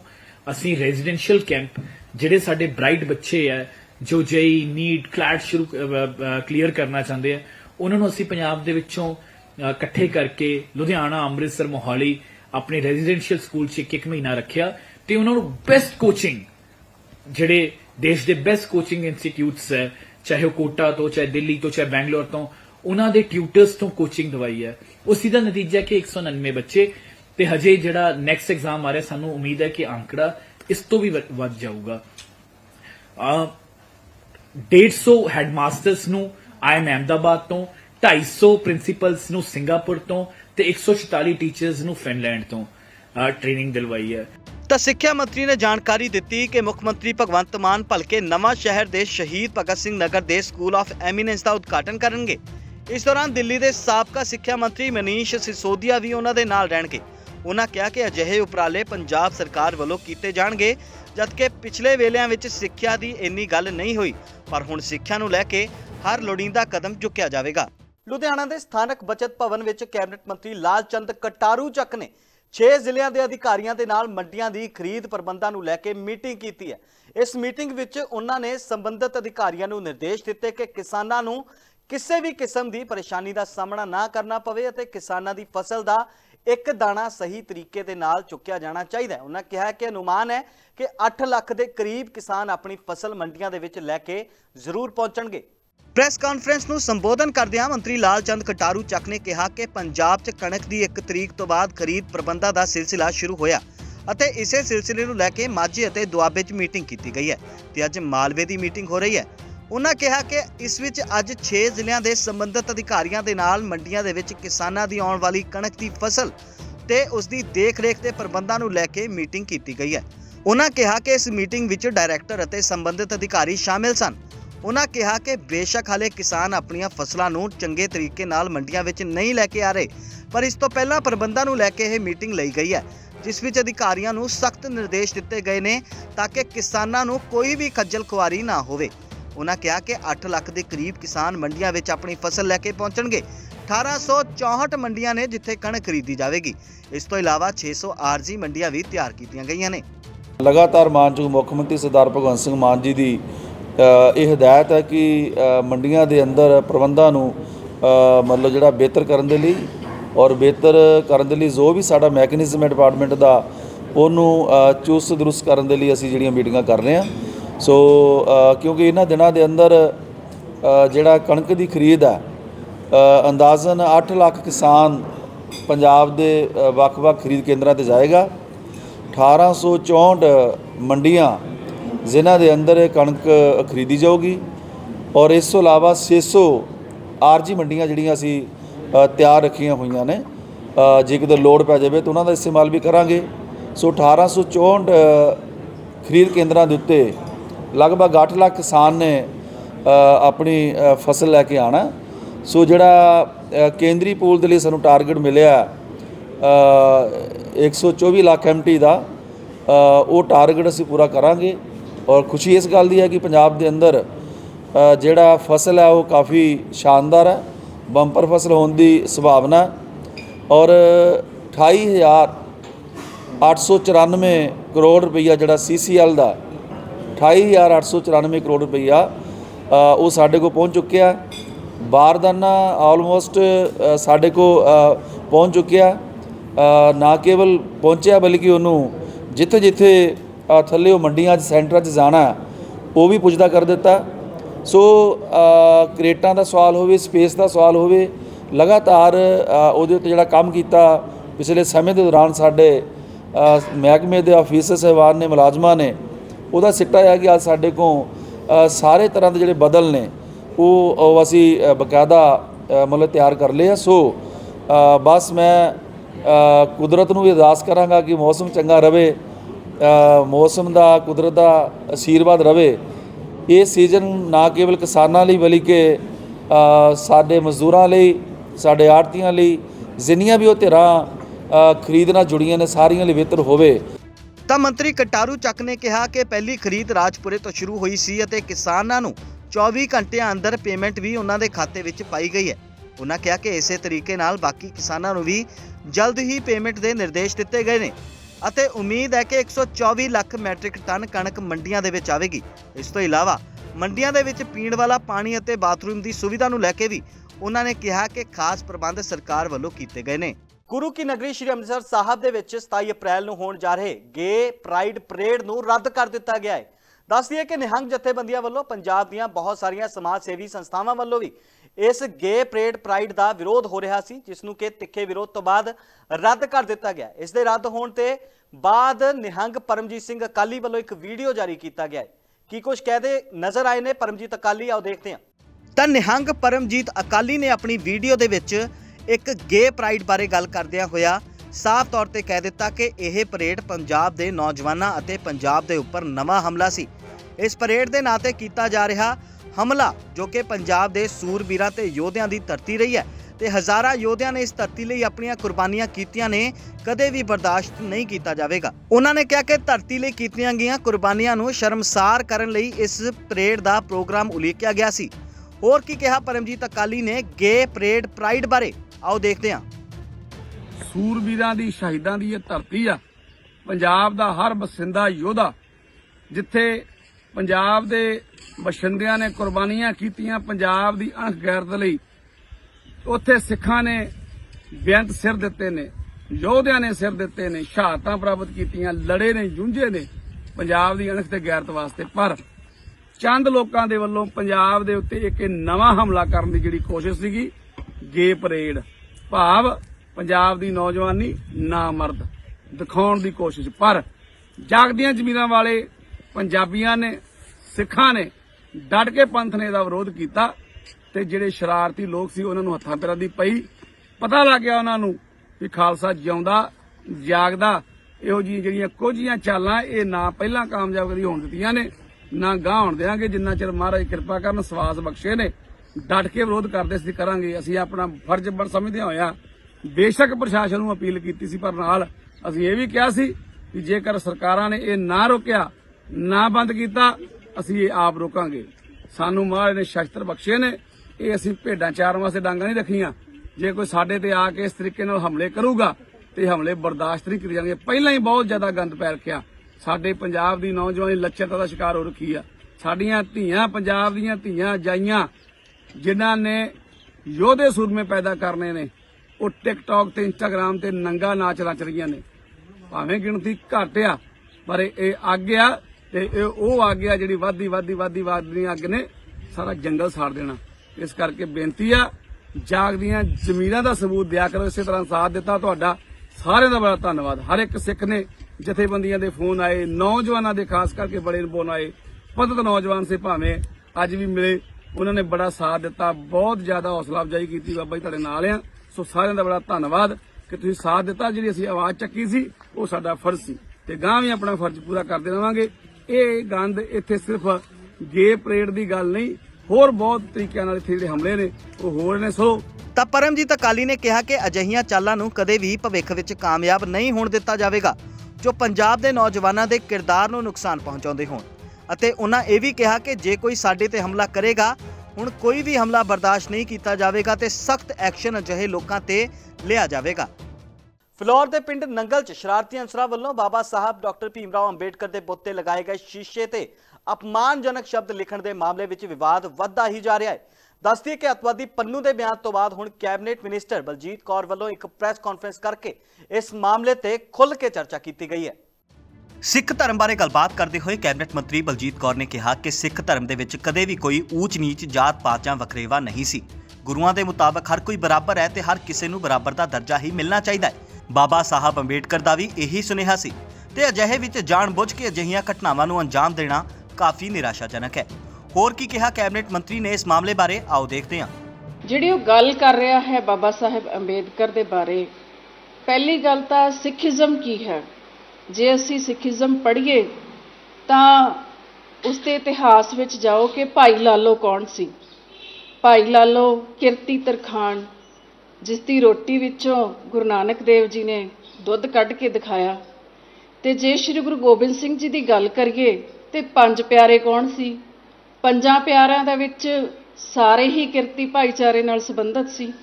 ਅਸੀਂ ਰੈਜ਼ੀਡੈਂਸ਼ੀਅਲ ਕੈਂਪ ਜਿਹੜੇ ਸਾਡੇ ਬ੍ਰਾਈਟ ਬੱਚੇ ਆ ਜੋ ਜੇਈ ਨੀਟ ਕਲੈਟ ਸ਼ੁਰੂ ਕਲੀਅਰ ਕਰਨਾ ਚਾਹੁੰਦੇ ਆ ਉਹਨਾਂ ਨੂੰ ਅਸੀਂ ਪੰਜਾਬ ਦੇ ਵਿੱਚੋਂ ਇਕੱਠੇ ਕਰਕੇ ਲੁਧਿਆਣਾ ਅੰਮ੍ਰਿਤਸਰ ਮੋਹਾਲੀ ਆਪਣੇ ਰੈਜ਼ੀਡੈਂਸ਼ੀਅਲ ਸਕੂਲ 'ਚ ਇੱਕ ਇੱਕ ਮਹੀਨਾ ਰੱਖਿਆ ਤੇ ਉਹਨਾਂ ਨੂੰ ਬੈਸਟ ਕੋਚਿੰਗ ਜਿਹੜੇ ਦੇਸ਼ ਦੇ ਬੈਸਟ ਕੋਚਿੰਗ ਇੰਸਟੀਚਿਊਟਸ ਹੈ, ਚਾਹੇ ਉਹ ਕੋਟਾ ਤੋਂ, ਚਾਹੇ ਦਿੱਲੀ ਤੋਂ, ਚਾਹੇ ਬੈਂਗਲੌਰ ਤੋਂ, ਉਹਨਾਂ ਦੇ ਟਿਊਟਰਸ ਤੋਂ ਕੋਚਿੰਗ ਦਵਾਈ ਹੈ। ਉਸ ਦਾ ਨਤੀਜਾ ਕਿ 199 ਬੱਚੇ ਤੇ ਹਜੇ ਜਿਹੜਾ ਨੈਕਸਟ ਐਗਜ਼ਾਮ ਆ ਰਿਹਾ, ਸਾਨੂੰ ਉਮੀਦ ਹੈ ਕਿ ਅੰਕੜਾ ਇਸ ਤੋਂ ਵੀ ਵੱਧ ਜਾਊਗਾ। ਆ 150 ਹੈਡਮਾਸਟਰਸ ਨੂੰ ਆਈਐਮ ਅਹਿਮਦਾਬਾਦ ਤੋਂ 250 ਪ੍ਰਿੰਸੀਪਲਸ ਨੂੰ ਸਿੰਗਾਪੁਰ ਤੋਂ ਤੇ 144 ਟੀਚਰਸ ਨੂੰ ਫਿਨਲੈਂਡ ਤੋਂ ਟ੍ਰੇਨਿੰਗ ਦਿਲਵਾਈ ਹੈ। ਤਾਂ ਸਿੱਖਿਆ ਮੰਤਰੀ ਨੇ ਜਾਣਕਾਰੀ ਦਿੱਤੀ ਕਿ ਮੁੱਖ ਮੰਤਰੀ ਭਗਵੰਤ ਮਾਨ ਭਲਕੇ ਨਵਾਂ ਸ਼ਹਿਰ ਦੇ ਸ਼ਹੀਦ ਭਗਤ ਸਿੰਘ ਨਗਰ ਦੇ ਸਕੂਲ ਆਫ ਐਮੀਨੈਂਸ ਦਾ ਉਦਘਾਟਨ ਕਰਨਗੇ। ਇਸ ਦੌਰਾਨ ਦਿੱਲੀ ਦੇ ਸਾਬਕਾ ਸਿੱਖਿਆ ਮੰਤਰੀ ਮਨੀਸ਼ ਸਿਸੋਦੀਆ ਵੀ ਉਹਨਾਂ ਦੇ ਨਾਲ ਰਹਿਣਗੇ। ਉਹਨਾਂ ਕਿਹਾ ਕਿ ਅਜਿਹੇ ਉਪਰਾਲੇ ਪੰਜਾਬ ਸਰਕਾਰ ਵੱਲੋਂ ਕੀਤੇ ਜਾਣਗੇ, ਜਦਕਿ ਪਿਛਲੇ ਵੇਲਿਆਂ ਵਿੱਚ ਸਿੱਖਿਆ ਦੀ ਇੰਨੀ ਗੱਲ ਨਹੀਂ ਹੋਈ, ਪਰ ਹੁਣ ਸਿੱਖਿਆ ਨੂੰ ਲੈ ਕੇ ਹਰ ਲੋੜੀਂਦਾ ਕਦਮ ਚੁੱਕਿਆ ਜਾਵੇਗਾ। ਲੁਧਿਆਣਾ ਦੇ ਸਥਾਨਕ ਬਚਤ ਭਵਨ ਵਿੱਚ ਕੈਬਨਿਟ ਮੰਤਰੀ ਲਾਲ ਚੰਦ ਕਟਾਰੂ ਚੱਕ ਨੇ 6 ਜ਼ਿਲ੍ਹਿਆਂ ਦੇ ਅਧਿਕਾਰੀਆਂ ਦੇ ਨਾਲ ਮੰਡੀਆਂ ਦੀ ਖਰੀਦ ਪ੍ਰਬੰਧਾਂ ਨੂੰ ਲੈ ਕੇ ਮੀਟਿੰਗ ਕੀਤੀ ਹੈ। ਇਸ ਮੀਟਿੰਗ ਵਿੱਚ ਉਹਨਾਂ ਨੇ ਸੰਬੰਧਿਤ ਅਧਿਕਾਰੀਆਂ ਨੂੰ ਨਿਰਦੇਸ਼ ਦਿੱਤੇ ਕਿ ਕਿਸਾਨਾਂ ਨੂੰ ਕਿਸੇ ਵੀ ਕਿਸਮ ਦੀ ਪਰੇਸ਼ਾਨੀ ਦਾ ਸਾਹਮਣਾ ਨਾ ਕਰਨਾ ਪਵੇ ਅਤੇ ਕਿਸਾਨਾਂ ਦੀ ਫਸਲ ਦਾ ਇੱਕ ਦਾਣਾ ਸਹੀ ਤਰੀਕੇ ਦੇ ਨਾਲ ਚੁੱਕਿਆ ਜਾਣਾ ਚਾਹੀਦਾ ਹੈ। ਉਹਨਾਂ ਕਿਹਾ ਕਿ ਅਨੁਮਾਨ ਹੈ ਕਿ 8 ਲੱਖ ਦੇ ਕਰੀਬ ਕਿਸਾਨ ਆਪਣੀ ਫਸਲ ਮੰਡੀਆਂ ਦੇ ਵਿੱਚ ਲੈ ਕੇ ਜ਼ਰੂਰ ਪਹੁੰਚਣਗੇ। ਪ੍ਰੈਸ ਕਾਨਫਰੰਸ ਨੂੰ ਸੰਬੋਧਨ ਕਰਦਿਆਂ ਮੰਤਰੀ ਲਾਲ ਚੰਦ ਕਟਾਰੂ ਚੱਕ ਨੇ ਕਿਹਾ ਕਿ ਪੰਜਾਬ 'ਚ ਕਣਕ ਦੀ 1 ਤਰੀਕ ਤੋਂ ਬਾਅਦ ਖਰੀਦ ਪ੍ਰਬੰਧਾਂ ਦਾ ਸਿਲਸਿਲਾ ਸ਼ੁਰੂ ਹੋਇਆ ਅਤੇ ਇਸੇ ਸਿਲਸਿਲੇ ਨੂੰ ਲੈ ਕੇ ਮਾਝੇ ਅਤੇ ਦੁਆਬੇ 'ਚ ਮੀਟਿੰਗ ਕੀਤੀ ਗਈ ਹੈ ਤੇ ਅੱਜ ਮਾਲਵੇ ਦੀ ਮੀਟਿੰਗ ਹੋ ਰਹੀ ਹੈ। ਉਹਨਾਂ ਕਿਹਾ ਕਿ ਇਸ ਵਿੱਚ ਅੱਜ 6 ਜ਼ਿਲ੍ਹਿਆਂ ਦੇ ਸੰਬੰਧਿਤ ਅਧਿਕਾਰੀਆਂ ਦੇ ਨਾਲ ਮੰਡੀਆਂ ਦੇ ਵਿੱਚ ਕਿਸਾਨਾਂ ਦੀ ਆਉਣ ਵਾਲੀ ਕਣਕ ਦੀ ਫਸਲ ਤੇ ਉਸ ਦੀ ਦੇਖ-ਰੇਖ ਤੇ ਪ੍ਰਬੰਧਾਂ ਨੂੰ ਲੈ ਕੇ ਮੀਟਿੰਗ ਕੀਤੀ ਗਈ ਹੈ। ਉਹਨਾਂ ਕਿਹਾ ਕਿ ਇਸ ਮੀਟਿੰਗ ਵਿੱਚ ਡਾਇਰੈਕਟਰ ਅਤੇ ਸੰਬੰਧਿਤ ਅਧਿਕਾਰੀ ਸ਼ਾਮਿਲ ਸਨ। ਉਹਨਾਂ ਕਿਹਾ ਕਿ ਬੇਸ਼ੱਕ ਹਾਲੇ ਕਿਸਾਨ ਆਪਣੀਆਂ ਫਸਲਾਂ ਨੂੰ ਚੰਗੇ ਤਰੀਕੇ ਨਾਲ ਮੰਡੀਆਂ ਵਿੱਚ ਨਹੀਂ ਲੈ ਕੇ ਆ ਰਹੇ, ਪਰ ਇਸ ਤੋਂ ਪਹਿਲਾਂ ਪ੍ਰਬੰਧਾਂ ਨੂੰ ਲੈ ਕੇ ਇਹ ਮੀਟਿੰਗ ਲਈ ਗਈ ਹੈ, ਜਿਸ ਵਿੱਚ ਅਧਿਕਾਰੀਆਂ ਨੂੰ ਸਖਤ ਨਿਰਦੇਸ਼ ਦਿੱਤੇ ਗਏ ਨੇ ਤਾਂ ਕਿ ਕਿਸਾਨਾਂ ਨੂੰ ਕੋਈ ਵੀ ਖੱਜਲ ਖੁਆਰੀ ਨਾ ਹੋਵੇ। ਉਹਨਾਂ ਕਿਹਾ ਕਿ 8 ਲੱਖ ਦੇ ਕਰੀਬ ਕਿਸਾਨ ਮੰਡੀਆਂ ਵਿੱਚ ਆਪਣੀ ਫਸਲ ਲੈ ਕੇ ਪਹੁੰਚਣਗੇ। 1864 ਮੰਡੀਆਂ ਨੇ ਜਿੱਥੇ ਕਣਕ ਖਰੀਦੀ ਜਾਵੇਗੀ। ਇਸ ਤੋਂ ਇਲਾਵਾ 600 ਆਰਜੀ ਮੰਡੀਆਂ ਵੀ ਤਿਆਰ ਕੀਤੀਆਂ ਗਈਆਂ ਨੇ। ਲਗਾਤਾਰ ਮਾਨਯੋਗ ਮੁੱਖ ਮੰਤਰੀ ਸਰਦਾਰ ਭਗਵੰਤ ਸਿੰਘ ਮਾਨ ਜੀ ਦੀ ਇਹ ਹਦਾਇਤ ਹੈ ਕਿ ਮੰਡੀਆਂ ਦੇ ਅੰਦਰ ਪ੍ਰਬੰਧਾਂ ਨੂੰ ਮਤਲਬ ਜਿਹੜਾ ਬਿਹਤਰ ਕਰਨ ਦੇ ਲਈ ਔਰ ਬਿਹਤਰ ਕਰਨ ਦੇ ਲਈ ਜੋ ਵੀ ਸਾਡਾ ਮੈਕੈਨਿਜ਼ਮ ਹੈ ਡਿਪਾਰਟਮੈਂਟ ਦਾ, ਉਹਨੂੰ ਚੁਸਤ ਦਰੁਸਤ ਕਰਨ ਦੇ ਲਈ ਅਸੀਂ ਜਿਹੜੀਆਂ ਮੀਟਿੰਗਾਂ ਕਰ ਰਹੇ ਹਾਂ। ਸੋ ਕਿਉਂਕਿ ਇਹਨਾਂ ਦਿਨਾਂ ਦੇ ਅੰਦਰ ਜਿਹੜਾ ਕਣਕ ਦੀ ਖਰੀਦ ਹੈ ਅੰਦਾਜ਼ਨ 8 ਲੱਖ ਕਿਸਾਨ ਪੰਜਾਬ ਦੇ ਵੱਖ-ਵੱਖ ਖਰੀਦ ਕੇਂਦਰਾਂ ਤੇ ਜਾਏਗਾ। 1864 ਮੰਡੀਆਂ ਜਿਨ੍ਹਾਂ ਦੇ ਅੰਦਰ ਇਹ ਕਣਕ ਖਰੀਦੀ ਜਾਊਗੀ ਔਰ ਇਸ ਤੋਂ ਇਲਾਵਾ 600 ਆਰਜੀ ਮੰਡੀਆਂ ਜਿਹੜੀਆਂ ਅਸੀਂ ਤਿਆਰ ਰੱਖੀਆਂ ਹੋਈਆਂ ਨੇ ਜੇ ਕਿਤੇ ਲੋੜ ਪੈ ਜਾਵੇ ਤਾਂ ਉਹਨਾਂ ਦਾ ਇਸਤੇਮਾਲ ਵੀ ਕਰਾਂਗੇ। ਸੋ 1864 ਅ, ਖਰੀਦ ਕੇਂਦਰਾਂ ਦੇ ਉੱਤੇ ਲਗਭਗ 8 ਲੱਖ ਕਿਸਾਨ ਨੇ ਆਪਣੀ ਫਸਲ ਲੈ ਕੇ ਆਣਾ ਸੋ ਜਿਹੜਾ ਕੇਂਦਰੀ ਪੂਲ ਦੇ ਲਈ ਸਾਨੂੰ ਟਾਰਗੇਟ ਮਿਲਿਆ ਅ, 124 ਲੱਖ ਐਮਟੀ ਦਾ ਉਹ ਟਾਰਗੇਟ ਅਸੀਂ ਪੂਰਾ ਕਰਾਂਗੇ। ਔਰ ਖੁਸ਼ੀ ਇਸ ਗੱਲ ਦੀ ਹੈ ਕਿ ਪੰਜਾਬ ਦੇ ਅੰਦਰ ਜਿਹੜਾ ਫਸਲ ਹੈ ਉਹ ਕਾਫੀ ਸ਼ਾਨਦਾਰ ਹੈ, ਬੰਪਰ ਫਸਲ ਹੋਣ ਦੀ ਸੰਭਾਵਨਾ ਹੈ ਔਰ 28000 894 ਕਰੋੜ ਰੁਪਈਆ ਜਿਹੜਾ ਸੀਸੀਐਲ ਦਾ 28894 ਕਰੋੜ ਰੁਪਈਆ ਉਹ ਸਾਡੇ ਕੋਲ ਪਹੁੰਚ ਚੁੱਕਿਆ ਬਾਰਦਾਨਾ ਆਲਮੋਸਟ ਸਾਡੇ ਕੋਲ ਪਹੁੰਚ ਚੁੱਕਿਆ ਨਾ ਕੇਵਲ ਪਹੁੰਚਿਆ ਬਲਕਿ ਉਹਨੂੰ ਜਿੱਥੇ ਜਿੱਥੇ ਥੱਲੇ ਉਹ ਮੰਡੀਆਂ 'ਚ ਸੈਂਟਰਾਂ 'ਚ ਜਾਣਾ ਉਹ ਵੀ ਪੁੱਜਦਾ ਕਰ ਦਿੱਤਾ। ਸੋ ਅ, ਕ੍ਰੇਟਾਂ ਦਾ ਸਵਾਲ ਹੋਵੇ ਸਪੇਸ ਦਾ ਸਵਾਲ ਹੋਵੇ ਲਗਾਤਾਰ ਉਹਦੇ ਉੱਤੇ ਜਿਹੜਾ ਕੰਮ ਕੀਤਾ ਪਿਛਲੇ ਸਮੇਂ ਦੇ ਦੌਰਾਨ ਸਾਡੇ ਮਹਿਕਮੇ ਦੇ ਆਫੀਸਰ ਸਹਿਬਾਨ ਨੇ ਮੁਲਾਜ਼ਮਾਂ ਨੇ ਉਹਦਾ ਸਿੱਟਾ ਇਹ ਹੈ ਕਿ ਅੱਜ ਸਾਡੇ ਕੋਲ ਸਾਰੇ ਤਰ੍ਹਾਂ ਦੇ ਜਿਹੜੇ ਬਦਲ ਨੇ ਉਹ ਉਹ ਅਸੀਂ ਬਕਾਇਦਾ ਮਤਲਬ ਤਿਆਰ ਕਰ ਲਏ ਆ। ਸੋ ਬਸ ਮੈਂ ਕੁਦਰਤ ਨੂੰ ਵੀ ਅਰਦਾਸ ਕਰਾਂਗਾ ਕਿ ਮੌਸਮ ਚੰਗਾ ਰਵੇ ਮੌਸਮ ਦਾ ਕੁਦਰਤ ਦਾ ਆਸ਼ੀਰਵਾਦ ਰਵੇ ਇਹ ਸੀਜ਼ਨ ਨਾ ਕੇਵਲ ਕਿਸਾਨਾਂ ਲਈ ਬਲਕਿ ਸਾਡੇ ਮਜ਼ਦੂਰਾਂ ਲਈ ਸਾਡੇ ਆੜਤੀਆਂ ਲਈ ਜਿੰਨੀਆਂ ਵੀ ਉਹ ਧਿਰਾਂ ਅ, ਖਰੀਦ ਨਾਲ ਜੁੜੀਆਂ ਨੇ ਸਾਰੀਆਂ ਲਈ ਬਿਹਤਰ ਹੋਵੇ। ਤਾਂ ਮੰਤਰੀ ਕਟਾਰੂ ਚੱਕ ਨੇ ਕਿਹਾ ਕਿ ਪਹਿਲੀ ਖਰੀਦ ਰਾਜਪੁਰੇ ਤੋਂ ਸ਼ੁਰੂ ਹੋਈ ਸੀ ਅਤੇ ਕਿਸਾਨਾਂ ਨੂੰ 24 ਘੰਟਿਆਂ ਅੰਦਰ ਪੇਮੈਂਟ ਵੀ ਉਹਨਾਂ ਦੇ ਖਾਤੇ ਵਿੱਚ ਪਾਈ ਗਈ ਹੈ। ਉਹਨਾਂ ਕਿਹਾ ਕਿ ਇਸੇ ਤਰੀਕੇ ਨਾਲ ਬਾਕੀ ਕਿਸਾਨਾਂ ਨੂੰ ਵੀ ਜਲਦ ਹੀ ਪੇਮੈਂਟ ਦੇ ਨਿਰਦੇਸ਼ ਦਿੱਤੇ ਗਏ ਨੇ। ਅਤੇ ਉਮੀਦ ਹੈ ਕਿ 124 ਲੱਖ ਮੈਟ੍ਰਿਕ ਟਨ ਕਣਕ ਮੰਡੀਆਂ ਦੇ ਵਿੱਚ ਆਵੇਗੀ। ਇਸ ਤੋਂ ਇਲਾਵਾ ਮੰਡੀਆਂ ਦੇ ਵਿੱਚ ਪੀਣ ਵਾਲਾ ਪਾਣੀ ਅਤੇ ਬਾਥਰੂਮ ਦੀ ਸੁਵਿਧਾ ਨੂੰ ਲੈ ਕੇ ਵੀ ਉਹਨਾਂ ਨੇ ਕਿਹਾ ਕਿ ਖਾਸ ਪ੍ਰਬੰਧ ਸਰਕਾਰ ਵੱਲੋਂ ਕੀਤੇ ਗਏ ਨੇ। ਗੁਰੂ ਕੀ ਨਗਰੀ ਸ਼੍ਰੀ ਅੰਮ੍ਰਿਤਸਰ ਸਾਹਿਬ ਦੇ ਵਿੱਚ 27 ਅਪ੍ਰੈਲ ਨੂੰ ਹੋਣ ਜਾ ਰਹੇ ਗੇ ਪ੍ਰਾਈਡ ਪਰੇਡ ਨੂੰ ਰੱਦ ਕਰ ਦਿੱਤਾ ਗਿਆ ਹੈ। ਦੱਸ ਦਈਏ ਕਿ ਨਿਹੰਗ ਜਥੇਬੰਦੀਆਂ ਵੱਲੋਂ ਪੰਜਾਬ ਦੀਆਂ ਬਹੁਤ ਸਾਰੀਆਂ ਸਮਾਜ ਸੇਵੀ ਸੰਸਥਾਵਾਂ ਵੱਲੋਂ ਵੀ ਇਸ ਗੇ ਪਰੇਡ ਪ੍ਰਾਈਡ ਦਾ ਵਿਰੋਧ ਹੋ ਰਿਹਾ ਸੀ ਜਿਸ ਨੂੰ ਕਿ ਤਿੱਖੇ ਵਿਰੋਧ ਤੋਂ ਬਾਅਦ ਰੱਦ ਕਰ ਦਿੱਤਾ ਗਿਆ। ਇਸ ਦੇ ਰੱਦ ਹੋਣ ਤੇ ਬਾਅਦ ਨਿਹੰਗ ਪਰਮਜੀਤ ਸਿੰਘ ਅਕਾਲੀ ਵੱਲੋਂ ਇੱਕ ਵੀਡੀਓ ਜਾਰੀ ਕੀਤਾ ਗਿਆ ਹੈ। ਕੀ ਕੁਝ ਕਹਦੇ ਨਜ਼ਰ ਆਏ ਨੇ ਪਰਮਜੀਤ ਅਕਾਲੀ? ਆਓ ਦੇਖਦੇ ਹਾਂ। ਤਾਂ ਨਿਹੰਗ ਪਰਮਜੀਤ ਅਕਾਲੀ ਨੇ ਆਪਣੀ ਵੀਡੀਓ ਦੇ ਵਿੱਚ ਇੱਕ ਗੇ ਪ੍ਰਾਈਡ ਬਾਰੇ ਗੱਲ ਕਰਦਿਆਂ ਹੋਇਆ ਸਾਫ਼ ਤੌਰ ਤੇ ਕਹਿ ਦਿੱਤਾ ਕਿ ਇਹ ਪਰੇਡ ਪੰਜਾਬ ਦੇ ਨੌਜਵਾਨਾਂ ਅਤੇ ਪੰਜਾਬ ਦੇ ਉੱਪਰ ਨਵਾਂ ਹਮਲਾ ਸੀ। ਇਸ ਪਰੇਡ ਦੇ ਨਾਂ ਤੇ ਕੀਤਾ ਜਾ ਰਿਹਾ ਹਮਲਾ, ਜੋ ਕਿ ਪੰਜਾਬ ਦੇ ਸੂਰਬੀਰਾਂ ਤੇ ਯੋਧਿਆਂ ਦੀ ਧਰਤੀ ਰਹੀ ਹੈ ਤੇ ਹਜ਼ਾਰਾਂ ਯੋਧਿਆਂ ਨੇ ਇਸ ਧਰਤੀ ਲਈ ਆਪਣੀਆਂ ਕੁਰਬਾਨੀਆਂ ਕੀਤੀਆਂ ਨੇ, ਕਦੇ ਵੀ ਬਰਦਾਸ਼ਤ ਨਹੀਂ ਕੀਤਾ ਜਾਵੇਗਾ। ਉਹਨਾਂ ਨੇ ਕਿਹਾ ਕਿ ਧਰਤੀ ਲਈ ਕੀਤੀਆਂ ਗਈਆਂ ਕੁਰਬਾਨੀਆਂ ਨੂੰ ਸ਼ਰਮਸਾਰ ਕਰਨ ਲਈ ਇਸ ਪਰੇਡ ਦਾ ਪ੍ਰੋਗਰਾਮ ਉਲੀਕਿਆ ਗਿਆ ਸੀ। ਹੋਰ ਕੀ ਕਿਹਾ ਪਰਮਜੀਤ ਅਕਾਲੀ ਨੇ ਗੇ ਪਰੇਡ ਪ੍ਰਾਈਡ ਬਾਰੇ? ਆਓ ਦੇਖਦੇ ਹਾਂ। ਸੂਰਬੀਰਾਂ ਦੀ, ਸ਼ਹੀਦਾਂ ਦੀ ਇਹ ਧਰਤੀ ਆ। ਪੰਜਾਬ ਦਾ ਹਰ ਬਸਿੰਦਾ ਯੋਧਾ, ਜਿੱਥੇ ਪੰਜਾਬ ਦੇ ਬਸ਼ਿੰਦਿਆਂ ਨੇ ਕੁਰਬਾਨੀਆਂ ਕੀਤੀਆਂ ਪੰਜਾਬ ਦੀ ਅਣਖ ਗੈਰਤ ਲਈ। ਉੱਥੇ ਸਿੱਖਾਂ ਨੇ ਬੇਅੰਤ ਸਿਰ ਦਿੱਤੇ ਨੇ, ਯੋਧਿਆਂ ਨੇ ਸਿਰ ਦਿੱਤੇ ਨੇ, ਸ਼ਹਾਦਤਾਂ ਪ੍ਰਾਪਤ ਕੀਤੀਆਂ, ਲੜੇ ਨੇ, ਜੂਝੇ ਨੇ ਪੰਜਾਬ ਦੀ ਅਣਖ ਤੇ ਗੈਰਤ ਵਾਸਤੇ। ਪਰ ਚੰਦ ਲੋਕਾਂ ਦੇ ਵੱਲੋਂ ਪੰਜਾਬ ਦੇ ਉੱਤੇ ਇੱਕ ਨਵਾਂ ਹਮਲਾ ਕਰਨ ਦੀ ਜਿਹੜੀ ਕੋਸ਼ਿਸ਼ ਸੀਗੀ ਗੇ ਪਰੇਡ। ਭਾਵ ਪੰਜਾਬ ਦੀ ਨੌਜਵਾਨੀ ਨਾ ਮਰਦ ਦਿਖਾਉਣ ਦੀ ਕੋਸ਼ਿਸ਼। ਪਰ ਜਾਗਦੀਆਂ ਜ਼ਮੀਰਾਂ ਵਾਲੇ ਪੰਜਾਬੀਆਂ ਨੇ, ਸਿੱਖਾਂ ਨੇ ਡਟ ਕੇ ਪੰਥ ਨੇ ਇਹਦਾ ਵਿਰੋਧ ਕੀਤਾ ਤੇ ਜਿਹੜੇ ਸ਼ਰਾਰਤੀ ਲੋਕ ਸੀ ਉਹਨਾਂ ਨੂੰ ਹੱਥਾਂ ਪੈਰਾਂ ਦੀ ਪਈ। ਪਤਾ ਲੱਗ ਗਿਆ ਉਹਨਾਂ ਨੂੰ ਵੀ ਖਾਲਸਾ ਜਿਉਂਦਾ, ਜਾਗਦਾ, ਇਹੋ ਜਿਹੀਆਂ ਜਿਹੜੀਆਂ ਕੁਝੀਆਂ ਚਾਲਾਂ ਇਹ ਨਾ ਪਹਿਲਾਂ ਕਾਮਯਾਬ ਕਦੀ ਹੋਣ ਦਿੱਤੀਆਂ ਨੇ, ਨਾ ਗਾਹ ਹੋਣ ਦੇਾਂਗੇ ਜਿੰਨਾ ਚਿਰ ਮਹਾਰਾਜ ਕਿਰਪਾ ਕਰਨ, ਸਵਾਸ ਬਖਸ਼ੇ ਨੇ। ਡਟ ਕੇ ਵਿਰੋਧ ਕਰਦੇ ਸੀ ਕਰਾਂਗੇ। ਅਸੀਂ ਆਪਣਾ ਫਰਜ਼ ਬੜ ਸਮਝਦੇ ਹੋਇਆ ਬੇਸ਼ੱਕ ਪ੍ਰਸ਼ਾਸਨ ਨੂੰ ਅਪੀਲ ਕੀਤੀ ਸੀ, ਪਰ ਨਾਲ ਅਸੀਂ ਇਹ ਵੀ ਕਿਹਾ ਸੀ ਕਿ ਜੇਕਰ ਸਰਕਾਰਾਂ ਨੇ ਇਹ ਨਾ ਰੋਕਿਆ, ਨਾ ਬੰਦ ਕੀਤਾ ਅਸੀਂ ਇਹ ਆਪ ਰੋਕਾਂਗੇ। ਸਾਨੂੰ ਮਹਾਰਾਜ ਨੇ ਸ਼ਸਤਰ ਬਖਸ਼ੇ ਨੇ। ਇਹ ਅਸੀਂ ਭੇਡਾਂ ਚਾਰਨ ਵਾਸਤੇ ਡਾਂਗਾ ਨਹੀਂ ਰੱਖੀਆਂ। ਜੇ ਕੋਈ ਸਾਡੇ ਤੇ ਆ ਕੇ ਇਸ ਤਰੀਕੇ ਨਾਲ ਹਮਲੇ ਕਰੂਗਾ, ਤੇ ਹਮਲੇ ਬਰਦਾਸ਼ਤ ਨਹੀਂ ਕੀਤੇ ਜਾਣਗੇ। ਪਹਿਲਾਂ ਹੀ ਬਹੁਤ ਜ਼ਿਆਦਾ ਗੰਦ ਪੈ ਰੱਖਿਆ। ਸਾਡੇ ਪੰਜਾਬ ਦੀ ਨੌਜਵਾਨੀ ਲੱਚਰਤਾ ਦਾ ਸ਼ਿਕਾਰ ਹੋ ਰੱਖੀ ਆ। ਸਾਡੀਆਂ ਧੀਆਂ, ਪੰਜਾਬ ਦੀਆਂ ਧੀਆਂ ਜਾਈਆਂ, ਜਿਨ੍ਹਾਂ ਨੇ ਯੋਧੇ ਸੂਰਮੇ ਪੈਦਾ ਕਰਨੇ ਨੇ। ਉਹ ਟਿਕਟੌਕ ਤੇ ਇੰਸਟਾਗ੍ਰam ਤੇ ਨੰਗਾ ਨਾਚ ਰਚ ਰਹੀਆਂ ਨੇ। ਭਾਵੇਂ ਗਿਣਤੀ ਘੱਟ ਆ, ਪਰ ਇਹ- ਇਹ ਅੱਗ ਆ। ਤੇ ਇਹ ਉਹ ਅੱਗ ਆ ਜਿਹੜੀ ਵਾਦੀ ਵਾਦੀ ਵਾਦੀ ਵਾਦੀ ਅੱਗ ਨੇ ਸਾਰਾ ਜੰਗਲ ਸਾੜ ਦੇਣਾ। ਇਸ ਕਰਕੇ ਬੇਨਤੀ ਆ ਜਾਗਦੀਆਂ ਜ਼ਮੀਰਾਂ ਦਾ ਸਬੂਤ ਦਿਆ ਕਰੋ, ਇਸੇ ਤਰ੍ਹਾਂ ਸਾਥ ਦਿੱਤਾ ਤੁਹਾਡਾ। ਸਾਰਿਆਂ ਦਾ ਬੜਾ ਧੰਨਵਾਦ। ਹਰ ਇੱਕ ਸਿੱਖ ਨੇ ਜਥੇਬੰਦੀਆਂ ਦੇ ਫੋਨ ਆਏ, ਨੌਜਵਾਨਾਂ ਦੇ, ਖਾਸ ਕਰਕੇ ਬੜੇ ਫੋਨ ਆਏ। ਪਤਤ ਨੌਜਵਾਨ ਸੇ ਭਾਵੇਂ ਅੱਜ ਵੀ ਮਿਲੇ, ਉਹਨਾਂ ਨੇ ਬੜਾ ਸਾਥ ਦਿੱਤਾ, ਬਹੁਤ ਜ਼ਿਆਦਾ ਹੌਸਲਾ ਅਫਜ਼ਾਈ ਕੀਤੀ, ਬਾਬਾ ਜੀ ਤੁਹਾਡੇ ਨਾਲ ਆ। ਸੋ ਸਾਰਿਆਂ ਦਾ ਬੜਾ ਧੰਨਵਾਦ ਕਿ ਤੁਸੀਂ ਸਾਥ ਦਿੱਤਾ, ਜਿਹੜੀ ਅਸੀਂ ਆਵਾਜ਼ ਚੱਕੀ ਸੀ, ਉਹ ਸਾਡਾ ਫਰਜ਼ ਸੀ। ਤੇ ਗਾਂ ਵੀ ਆਪਣਾ ਫਰਜ਼ ਪੂਰਾ ਕਰਦੇ ਰਵਾਂਗੇ। ਇਹ ਗੰਦ ਇੱਥੇ ਸਿਰਫ ਗੇ ਪਰੇਡ ਦੀ ਗੱਲ ਨਹੀਂ, ਹੋਰ ਬਹੁਤ ਤਰੀਕਿਆਂ ਨਾਲ ਇੱਥੇ ਜਿਹੜੇ ਹਮਲੇ ਨੇ, ਉਹ ਹੋ ਰਹੇ ਨੇ। ਸੋ ਤਾਂ ਪਰਮਜੀਤ ਅਕਾਲੀ ਨੇ ਕਿਹਾ ਕਿ ਅਜਿਹੀਆਂ ਚਾਲਾਂ ਨੂੰ ਕਦੇ ਵੀ ਭਵਿੱਖ ਵਿੱਚ ਕਾਮਯਾਬ ਨਹੀਂ ਹੋਣ ਦਿੱਤਾ ਜਾਵੇਗਾ, ਜੋ ਪੰਜਾਬ ਦੇ ਨੌਜਵਾਨਾਂ ਦੇ ਕਿਰਦਾਰ ਨੂੰ ਨੁਕਸਾਨ ਪਹੁੰਚਾਉਂਦੇ ਹੋਣ। ਅਤੇ ਉਹਨਾਂ ਇਹ ਵੀ ਕਿਹਾ ਕਿ ਜੇ ਕੋਈ ਸਾਡੇ ਤੇ ਹਮਲਾ ਕਰੇਗਾ, ਹੁਣ ਕੋਈ ਵੀ ਹਮਲਾ ਬਰਦਾਸ਼ਤ ਨਹੀਂ ਕੀਤਾ ਜਾਵੇਗਾ ਤੇ ਸਖਤ ਐਕਸ਼ਨ ਅਜਿਹੇ ਲੋਕਾਂ ਤੇ ਲਿਆ ਜਾਵੇਗਾ। ਫਲੋਰ ਦੇ ਪਿੰਡ ਨੰਗਲ 'ਚ ਸ਼ਰਾਰਤੀ ਅਨਸਰਾਂ ਵੱਲੋਂ ਬਾਬਾ ਸਾਹਿਬ ਡਾਕਟਰ ਭੀਮ ਰਾਓ ਅੰਬੇਡਕਰ ਦੇ ਬੁੱਤ ਤੇ ਲਗਾਏ ਗਏ ਸ਼ੀਸ਼ੇ ਤੇ ਅਪਮਾਨਜਨਕ ਸ਼ਬਦ ਲਿਖਣ ਦੇ ਮਾਮਲੇ ਵਿੱਚ ਵਿਵਾਦ ਵੱਧਦਾ ਹੀ ਜਾ ਰਿਹਾ ਹੈ। ਦੱਸਦੀ ਕਿ ਅਤਵਾਦੀ ਪੰਨੂ ਦੇ ਬਿਆਨ ਤੋਂ ਬਾਅਦ ਹੁਣ ਕੈਬਨਿਟ ਮਿਨਿਸਟਰ ਬਲਜੀਤ ਕੌਰ ਵੱਲੋਂ ਇੱਕ ਪ੍ਰੈਸ ਕਾਨਫਰੰਸ ਕਰਕੇ ਇਸ ਮਾਮਲੇ ਤੇ ਖੁੱਲ੍ਹ ਕੇ ਚਰਚਾ ਕੀਤੀ ਗਈ ਹੈ। ਸਿੱਖ ਧਰਮ ਬਾਰੇ ਗੱਲਬਾਤ ਕਰਦੇ ਹੋਏ ਕੈਬਨਿਟ ਮੰਤਰੀ ਬਲਜੀਤ ਕੌਰ ਨੇ ਕਿਹਾ ਕਿ ਸਿੱਖ ਧਰਮ ਦੇ ਵਿੱਚ ਕਦੇ ਵੀ ਕੋਈ ਊਚ ਨੀਚ ਜਾਤ ਪਾਤ ਜਾਂ ਵਖਰੇਵਾ ਨਹੀਂ ਸੀ। ਗੁਰੂਆਂ ਦੇ ਮੁਤਾਬਕ ਹਰ ਕੋਈ ਬਰਾਬਰ ਹੈ ਤੇ ਹਰ ਕਿਸੇ ਨੂੰ ਬਰਾਬਰ ਦਾ ਦਰਜਾ ਹੀ ਮਿਲਣਾ ਚਾਹੀਦਾ ਹੈ। ਬਾਬਾ ਸਾਹਿਬ ਅੰਬੇਡਕਰ ਦਾ ਵੀ ਇਹੀ ਸੁਨੇਹਾ ਸੀ ਤੇ ਅਜਿਹੇ ਵਿੱਚ ਜਾਣਬੁੱਝ ਕੇ ਅਜਿਹੀਆਂ ਘਟਨਾਵਾਂ ਨੂੰ ਅੰਜਾਮ ਦੇਣਾ ਕਾਫੀ ਨਿਰਾਸ਼ਾਜਨਕ ਹੈ। ਹੋਰ ਕੀ ਕਿਹਾ ਕੈਬਨਿਟ ਮੰਤਰੀ ਨੇ ਇਸ ਮਾਮਲੇ ਬਾਰੇ? ਆਓ ਦੇਖਦੇ ਹਾਂ। ਜਿਹੜੀ ਉਹ ਗੱਲ ਕਰ ਰਿਹਾ ਹੈ ਬਾਬਾ ਸਾਹਿਬ ਅੰਬੇਦਕਰ ਦੇ ਬਾਰੇ, ਪਹਿਲੀ ਗੱਲ ਤਾਂ ਸਿੱਖੀਜ਼ਮ ਕੀ ਹੈ? ਜੇ ਅਸੀਂ ਸਿੱਖੀਜ਼ਮ ਪੜ੍ਹੀਏ, ਤਾਂ ਉਸ ਦੇ ਇਤਿਹਾਸ ਵਿੱਚ ਜਾਓ ਕਿ ਭਾਈ ਲਾਲੋ ਕੌਣ ਸੀ? ਭਾਈ ਲਾਲੋ ਕਿਰਤੀ ਤਰਖਾਣ ਜਿਸ ਦੀ ਰੋਟੀ ਵਿੱਚੋਂ ਗੁਰੂ ਨਾਨਕ ਦੇਵ ਜੀ ਨੇ ਦੁੱਧ ਕੱਢ ਕੇ ਦਿਖਾਇਆ। ਤੇ ਜੇ ਸ੍ਰੀ ਗੁਰੂ ਗੋਬਿੰਦ ਸਿੰਘ ਜੀ ਦੀ ਗੱਲ ਕਰੀਏ, ਤੇ ਪੰਜ ਪਿਆਰੇ ਕੌਣ ਸੀ? ਪੰਜਾਂ ਪਿਆਰਿਆਂ ਦੇ ਵਿੱਚ ਸਾਰੇ ਹੀ ਕਿਰਤੀ ਭਾਈਚਾਰੇ ਨਾਲ ਸੰਬੰਧਿਤ ਸੀ।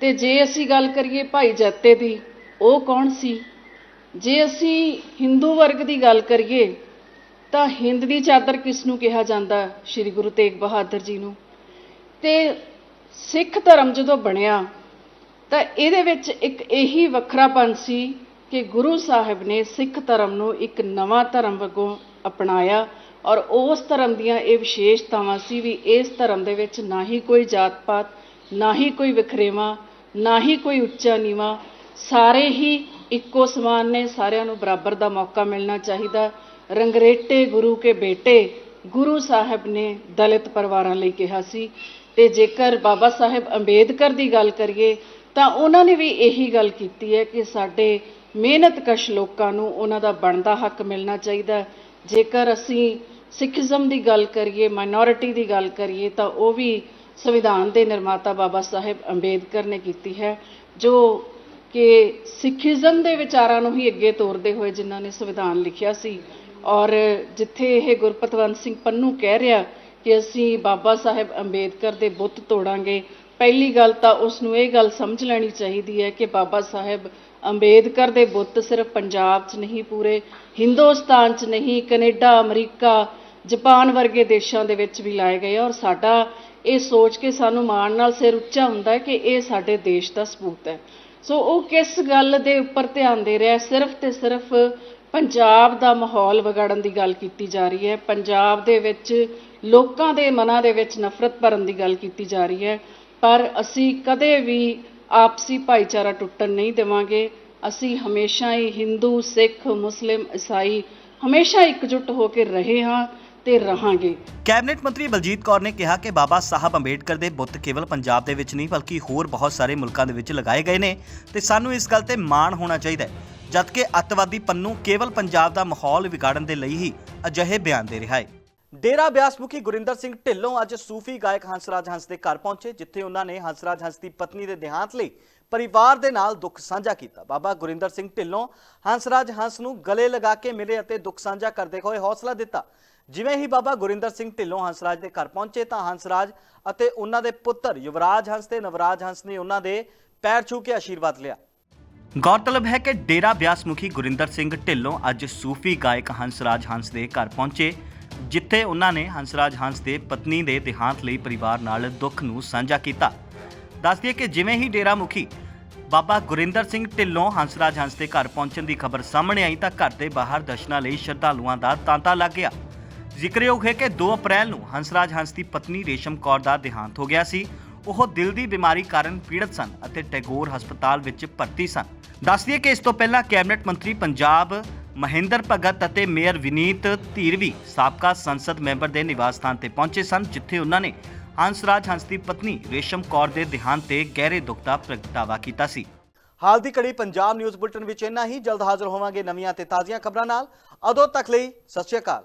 ਤੇ ਜੇ ਅਸੀਂ ਗੱਲ ਕਰੀਏ ਭਾਈ ਜੱਤੇ ਦੀ, ਉਹ ਕੌਣ ਸੀ? ਜੇ ਅਸੀਂ ਹਿੰਦੂ ਵਰਗ ਦੀ ਗੱਲ ਕਰੀਏ, ਤਾਂ ਹਿੰਦ ਦੀ ਚਾਦਰ ਕਿਸ ਨੂੰ ਕਿਹਾ ਜਾਂਦਾ? ਸ੍ਰੀ ਗੁਰੂ ਤੇਗ ਬਹਾਦਰ ਜੀ ਨੂੰ। ਤੇ ਸਿੱਖ ਧਰਮ ਜਦੋਂ ਬਣਿਆ ਤਾਂ ਇਹਦੇ ਵਿੱਚ ਇੱਕ ਇਹੀ ਵੱਖਰਾਪਨ ਸੀ ਕਿ ਗੁਰੂ ਸਾਹਿਬ ਨੇ ਸਿੱਖ ਧਰਮ ਨੂੰ ਇੱਕ ਨਵਾਂ ਧਰਮ ਵਗੋਂ ਅਪਣਾਇਆ ਔਰ ਉਸ ਧਰਮ ਦੀਆਂ ਇਹ ਵਿਸ਼ੇਸ਼ਤਾਵਾਂ ਸੀ ਵੀ ਇਸ ਧਰਮ ਦੇ ਵਿੱਚ ਨਾ ਹੀ ਕੋਈ ਜਾਤ ਪਾਤ ਨਾ ਹੀ ਕੋਈ ਵਿਖਰੇਵਾ, ਨਾ ਹੀ ਕੋਈ ਉੱਚਾ ਨੀਵਾ। ਸਾਰੇ ਹੀ ਇੱਕੋ ਸਮਾਨ ਨੇ, ਸਾਰਿਆਂ ਨੂੰ ਬਰਾਬਰ ਦਾ ਮੌਕਾ ਮਿਲਣਾ ਚਾਹੀਦਾ। ਰੰਗਰੇਟੇ ਗੁਰੂ ਕੇ ਬੇਟੇ, ਗੁਰੂ ਸਾਹਿਬ ਨੇ ਦਲਿਤ ਪਰਿਵਾਰਾਂ ਲਈ ਕਿਹਾ ਸੀ। ਤੇ ਜੇਕਰ ਬਾਬਾ ਸਾਹਿਬ ਅੰਬੇਦਕਰ ਦੀ ਗੱਲ ਕਰੀਏ ਤਾਂ ਉਹਨਾਂ ਨੇ ਵੀ ਇਹੀ ਗੱਲ ਕੀਤੀ ਹੈ ਕਿ ਸਾਡੇ ਮਿਹਨਤਕਸ਼ ਲੋਕਾਂ ਨੂੰ ਉਹਨਾਂ ਦਾ ਬਣਦਾ ਹੱਕ ਮਿਲਣਾ ਚਾਹੀਦਾ ਜੇਕਰ ਅਸੀਂ ਸਿੱਖੀਜ਼ਮ ਦੀ ਗੱਲ ਕਰੀਏ ਮਾਈਨੋਰਿਟੀ ਦੀ ਗੱਲ ਕਰੀਏ, ਤਾਂ ਉਹ ਵੀ ਸੰਵਿਧਾਨ ਦੇ ਨਿਰਮਾਤਾ ਬਾਬਾ ਸਾਹਿਬ ਅੰਬੇਦਕਰ ਨੇ ਕੀਤੀ ਹੈ, ਜੋ ਕਿ ਸਿੱਖੀਜ਼ਮ ਦੇ ਵਿਚਾਰਾਂ ਨੂੰ ਹੀ ਅੱਗੇ ਤੋਰਦੇ ਹੋਏ ਜਿਨ੍ਹਾਂ ਨੇ ਸੰਵਿਧਾਨ ਲਿਖਿਆ ਸੀ। ਔਰ ਜਿੱਥੇ ਇਹ ਗੁਰਪਤਵੰਤ ਸਿੰਘ ਪੰਨੂ ਕਹਿ ਰਿਹਾ ਕਿ ਅਸੀਂ ਬਾਬਾ ਸਾਹਿਬ ਅੰਬੇਦਕਰ ਦੇ ਬੁੱਤ ਤੋੜਾਂਗੇ ਪਹਿਲੀ ਗੱਲ ਤਾਂ ਉਸ ਨੂੰ ਇਹ ਗੱਲ ਸਮਝ ਲੈਣੀ ਚਾਹੀਦੀ ਹੈ ਕਿ ਬਾਬਾ ਸਾਹਿਬ ਅੰਬੇਦਕਰ ਦੇ ਬੁੱਤ ਸਿਰਫ ਪੰਜਾਬ 'ਚ ਨਹੀਂ, ਪੂਰੇ ਹਿੰਦੁਸਤਾਨ 'ਚ ਨਹੀਂ, ਕੈਨੇਡਾ, ਅਮਰੀਕਾ, ਜਾਪਾਨ ਵਰਗੇ ਦੇਸ਼ਾਂ ਦੇ ਵਿੱਚ ਵੀ ਲਾਏ ਗਏ ਔਰ ਸਾਡਾ ਇਹ ਸੋਚ ਕੇ ਸਾਨੂੰ ਮਾਣ ਨਾਲ ਸਿਰ ਉੱਚਾ ਹੁੰਦਾ ਕਿ ਇਹ ਸਾਡੇ ਦੇਸ਼ ਦਾ ਸਬੂਤ ਹੈ। ਸੋ ਉਹ ਕਿਸ ਗੱਲ ਦੇ ਉੱਪਰ ਧਿਆਨ ਦੇ ਰਿਹਾ ਸਿਰਫ ਤੇ ਸਿਰਫ ਪੰਜਾਬ ਦਾ ਮਾਹੌਲ ਵਿਗਾੜਨ ਦੀ ਗੱਲ ਕੀਤੀ ਜਾ ਰਹੀ ਹੈ। ਪੰਜਾਬ ਦੇ ਵਿੱਚ ਲੋਕਾਂ ਦੇ ਮਨਾਂ ਦੇ ਵਿੱਚ ਨਫ਼ਰਤ ਭਰਨ ਦੀ ਗੱਲ ਕੀਤੀ ਜਾ ਰਹੀ ਹੈ। ਪਰ ਅਸੀਂ ਕਦੇ ਵੀ ਆਪਸੀ ਭਾਈਚਾਰਾ ਟੁੱਟਣ ਨਹੀਂ ਦੇਵਾਂਗੇ। ਅਸੀਂ ਹਮੇਸ਼ਾ ਹੀ ਹਿੰਦੂ, ਸਿੱਖ, ਮੁਸਲਿਮ, ਈਸਾਈ ਹਮੇਸ਼ਾ ਇਕਜੁੱਟ ਹੋ ਕੇ ਰਹੇ ਹਾਂ ਤੇ ਰਹਾਂਗੇ। ਕੈਬਨਿਟ ਮੰਤਰੀ ਬਲਜੀਤ ਕੌਰ ਨੇ ਕਿਹਾ ਕਿ ਬਾਬਾ ਸਾਹਿਬ ਅੰਬੇਡਕਰ ਦੇ ਬੁੱਤ ਕੇਵਲ ਪੰਜਾਬ ਦੇ ਵਿੱਚ ਨਹੀਂ, ਬਲਕਿ ਹੋਰ ਬਹੁਤ ਸਾਰੇ ਮੁਲਕਾਂ ਦੇ ਵਿੱਚ ਲਗਾਏ ਗਏ ਨੇ ਤੇ ਸਾਨੂੰ ਇਸ ਗੱਲ ਤੇ ਮਾਣ ਹੋਣਾ ਚਾਹੀਦਾ ਹੈ, ਜਦਕਿ ਅੱਤਵਾਦੀ ਪੰਨੂ ਕੇਵਲ ਪੰਜਾਬ ਦਾ ਮਾਹੌਲ ਵਿਗਾੜਨ ਦੇ ਲਈ ਹੀ ਅਜਿਹੇ ਬਿਆਨ ਦੇ ਰਿਹਾ ਹੈ। ਡੇਰਾ ਬਿਆਸ ਮੁਖੀ ਗੁਰਿੰਦਰ ਸਿੰਘ ਢਿੱਲੋਂ ਅੱਜ ਸੂਫੀ ਗਾਇਕ ਹੰਸਰਾਜ ਹੰਸ ਦੇ ਘਰ ਪਹੁੰਚੇ, ਜਿੱਥੇ ਉਹਨਾਂ ਨੇ ਹੰਸਰਾਜ ਹੰਸ ਦੀ ਪਤਨੀ ਦੇ ਦੇਹਾਂਤ ਲਈ ਪਰਿਵਾਰ ਦੇ ਨਾਲ ਦੁੱਖ ਸਾਂਝਾ ਕੀਤਾ। ਬਾਬਾ ਗੁਰਿੰਦਰ ਸਿੰਘ ਢਿੱਲੋਂ ਹੰਸਰਾਜ ਹੰਸ ਨੂੰ ਗਲੇ ਲਗਾ ਕੇ ਮਿਲੇ ਅਤੇ ਦੁੱਖ ਸਾਂਝਾ ਕਰਦੇ ਹੋਏ ਹੌਸਲਾ ਦਿੱਤਾ। ਜਿਵੇਂ ਹੀ ਬਾਬਾ ਗੁਰਿੰਦਰ ਸਿੰਘ ਢਿੱਲੋਂ ਹੰਸਰਾਜ ਦੇ ਘਰ ਪਹੁੰਚੇ ਤਾਂ ਹੰਸਰਾਜ ਅਤੇ ਉਹਨਾਂ ਦੇ ਪੁੱਤਰ ਯੁਵਰਾਜ ਹੰਸ ਤੇ ਨਵਰਾਜ ਹੰਸ ਨੇ ਉਹਨਾਂ ਦੇ ਪੈਰ ਛੂ ਕੇ ਆਸ਼ੀਰਵਾਦ ਲਿਆ। ਗੌਰਤਲਬ ਹੈ ਕਿ ਡੇਰਾ ਬਿਆਸ ਮੁਖੀ ਗੁਰਿੰਦਰ ਸਿੰਘ ਢਿੱਲੋਂ ਅੱਜ ਸੂਫੀ ਗਾਇਕ ਹੰਸਰਾਜ ਹੰਸ ਦੇ ਘਰ ਪਹੁੰਚੇ। ਜਿੱਥੇ ਉਹਨਾਂ ਨੇ ਹੰਸਰਾਜ ਹੰਸ ਦੇ ਪਤਨੀ ਦੇ ਦੇਹਾਂਤ ਲਈ ਪਰਿਵਾਰ ਨਾਲ ਦੁੱਖ ਨੂੰ ਸਾਂਝਾ ਕੀਤਾ। ਦੱਸ ਦਈਏ ਕਿ ਜਿਵੇਂ ਹੀ ਡੇਰਾ ਮੁਖੀ ਬਾਬਾ ਗੁਰਿੰਦਰ ਸਿੰਘ ਢਿੱਲੋਂ ਹੰਸਰਾਜ ਹੰਸ ਦੇ ਘਰ ਪਹੁੰਚਣ ਦੀ ਖਬਰ ਸਾਹਮਣੇ ਆਈ ਤਾਂ ਘਰ ਦੇ ਬਾਹਰ ਦਰਸ਼ਨਾਂ ਲਈ ਸ਼ਰਧਾਲੂਆਂ ਦਾ ਤਾਂਤਾ ਲੱਗ ਗਿਆ। ਜ਼ਿਕਰਯੋਗ ਹੈ ਕਿ 2 ਅਪ੍ਰੈਲ ਨੂੰ ਹੰਸਰਾਜ ਹੰਸ ਦੀ ਪਤਨੀ ਰੇਸ਼ਮ ਕੌਰ ਦਾ ਦੇਹਾਂਤ ਹੋ ਗਿਆ ਸੀ। ਉਹ ਦਿਲ ਦੀ ਬਿਮਾਰੀ ਕਾਰਨ ਪੀੜਤ ਸਨ ਅਤੇ ਟੈਗੋਰ ਹਸਪਤਾਲ ਵਿੱਚ ਭਰਤੀ ਸਨ। ਦੱਸ ਦਈਏ ਕਿ ਇਸ ਤੋਂ ਪਹਿਲਾਂ ਕੈਬਨਿਟ ਮੰਤਰੀ ਪੰਜਾਬ ਮਹਿੰਦਰ ਭਗਤ ਅਤੇ ਮੇਅਰ ਵਿਨੀਤ ਧੀਰਵੀ ਸਾਬਕਾ ਸੰਸਦ ਮੈਂਬਰ ਦੇ ਨਿਵਾਸ ਸਥਾਨ ਤੇ ਪਹੁੰਚੇ ਸਨ, ਜਿੱਥੇ ਉਹਨਾਂ ਨੇ ਹੰਸਰਾਜ ਹੰਸ ਦੀ ਪਤਨੀ ਰੇਸ਼ਮ ਕੌਰ ਦੇ ਦੇਹਾਂਤ ਤੇ ਗਹਿਰੇ ਦੁੱਖ ਦਾ ਪ੍ਰਗਟਾਵਾ ਕੀਤਾ ਸੀ। ਹਾਲ ਦੀ ਘੜੀ ਪੰਜਾਬ ਨਿਊਜ਼ ਬੁਲਟਨ ਵਿੱਚ ਇੰਨਾ ਹੀ। ਜਲਦ ਹਾਜ਼ਰ ਹੋਵਾਂਗੇ ਨਵੀਆਂ ਤੇ ਤਾਜ਼ੀਆਂ ਖਬਰਾਂ ਨਾਲ। ਉਦੋਂ ਤੱਕ ਲਈ ਸਤਿ ਸ਼੍ਰੀ ਅਕਾਲ।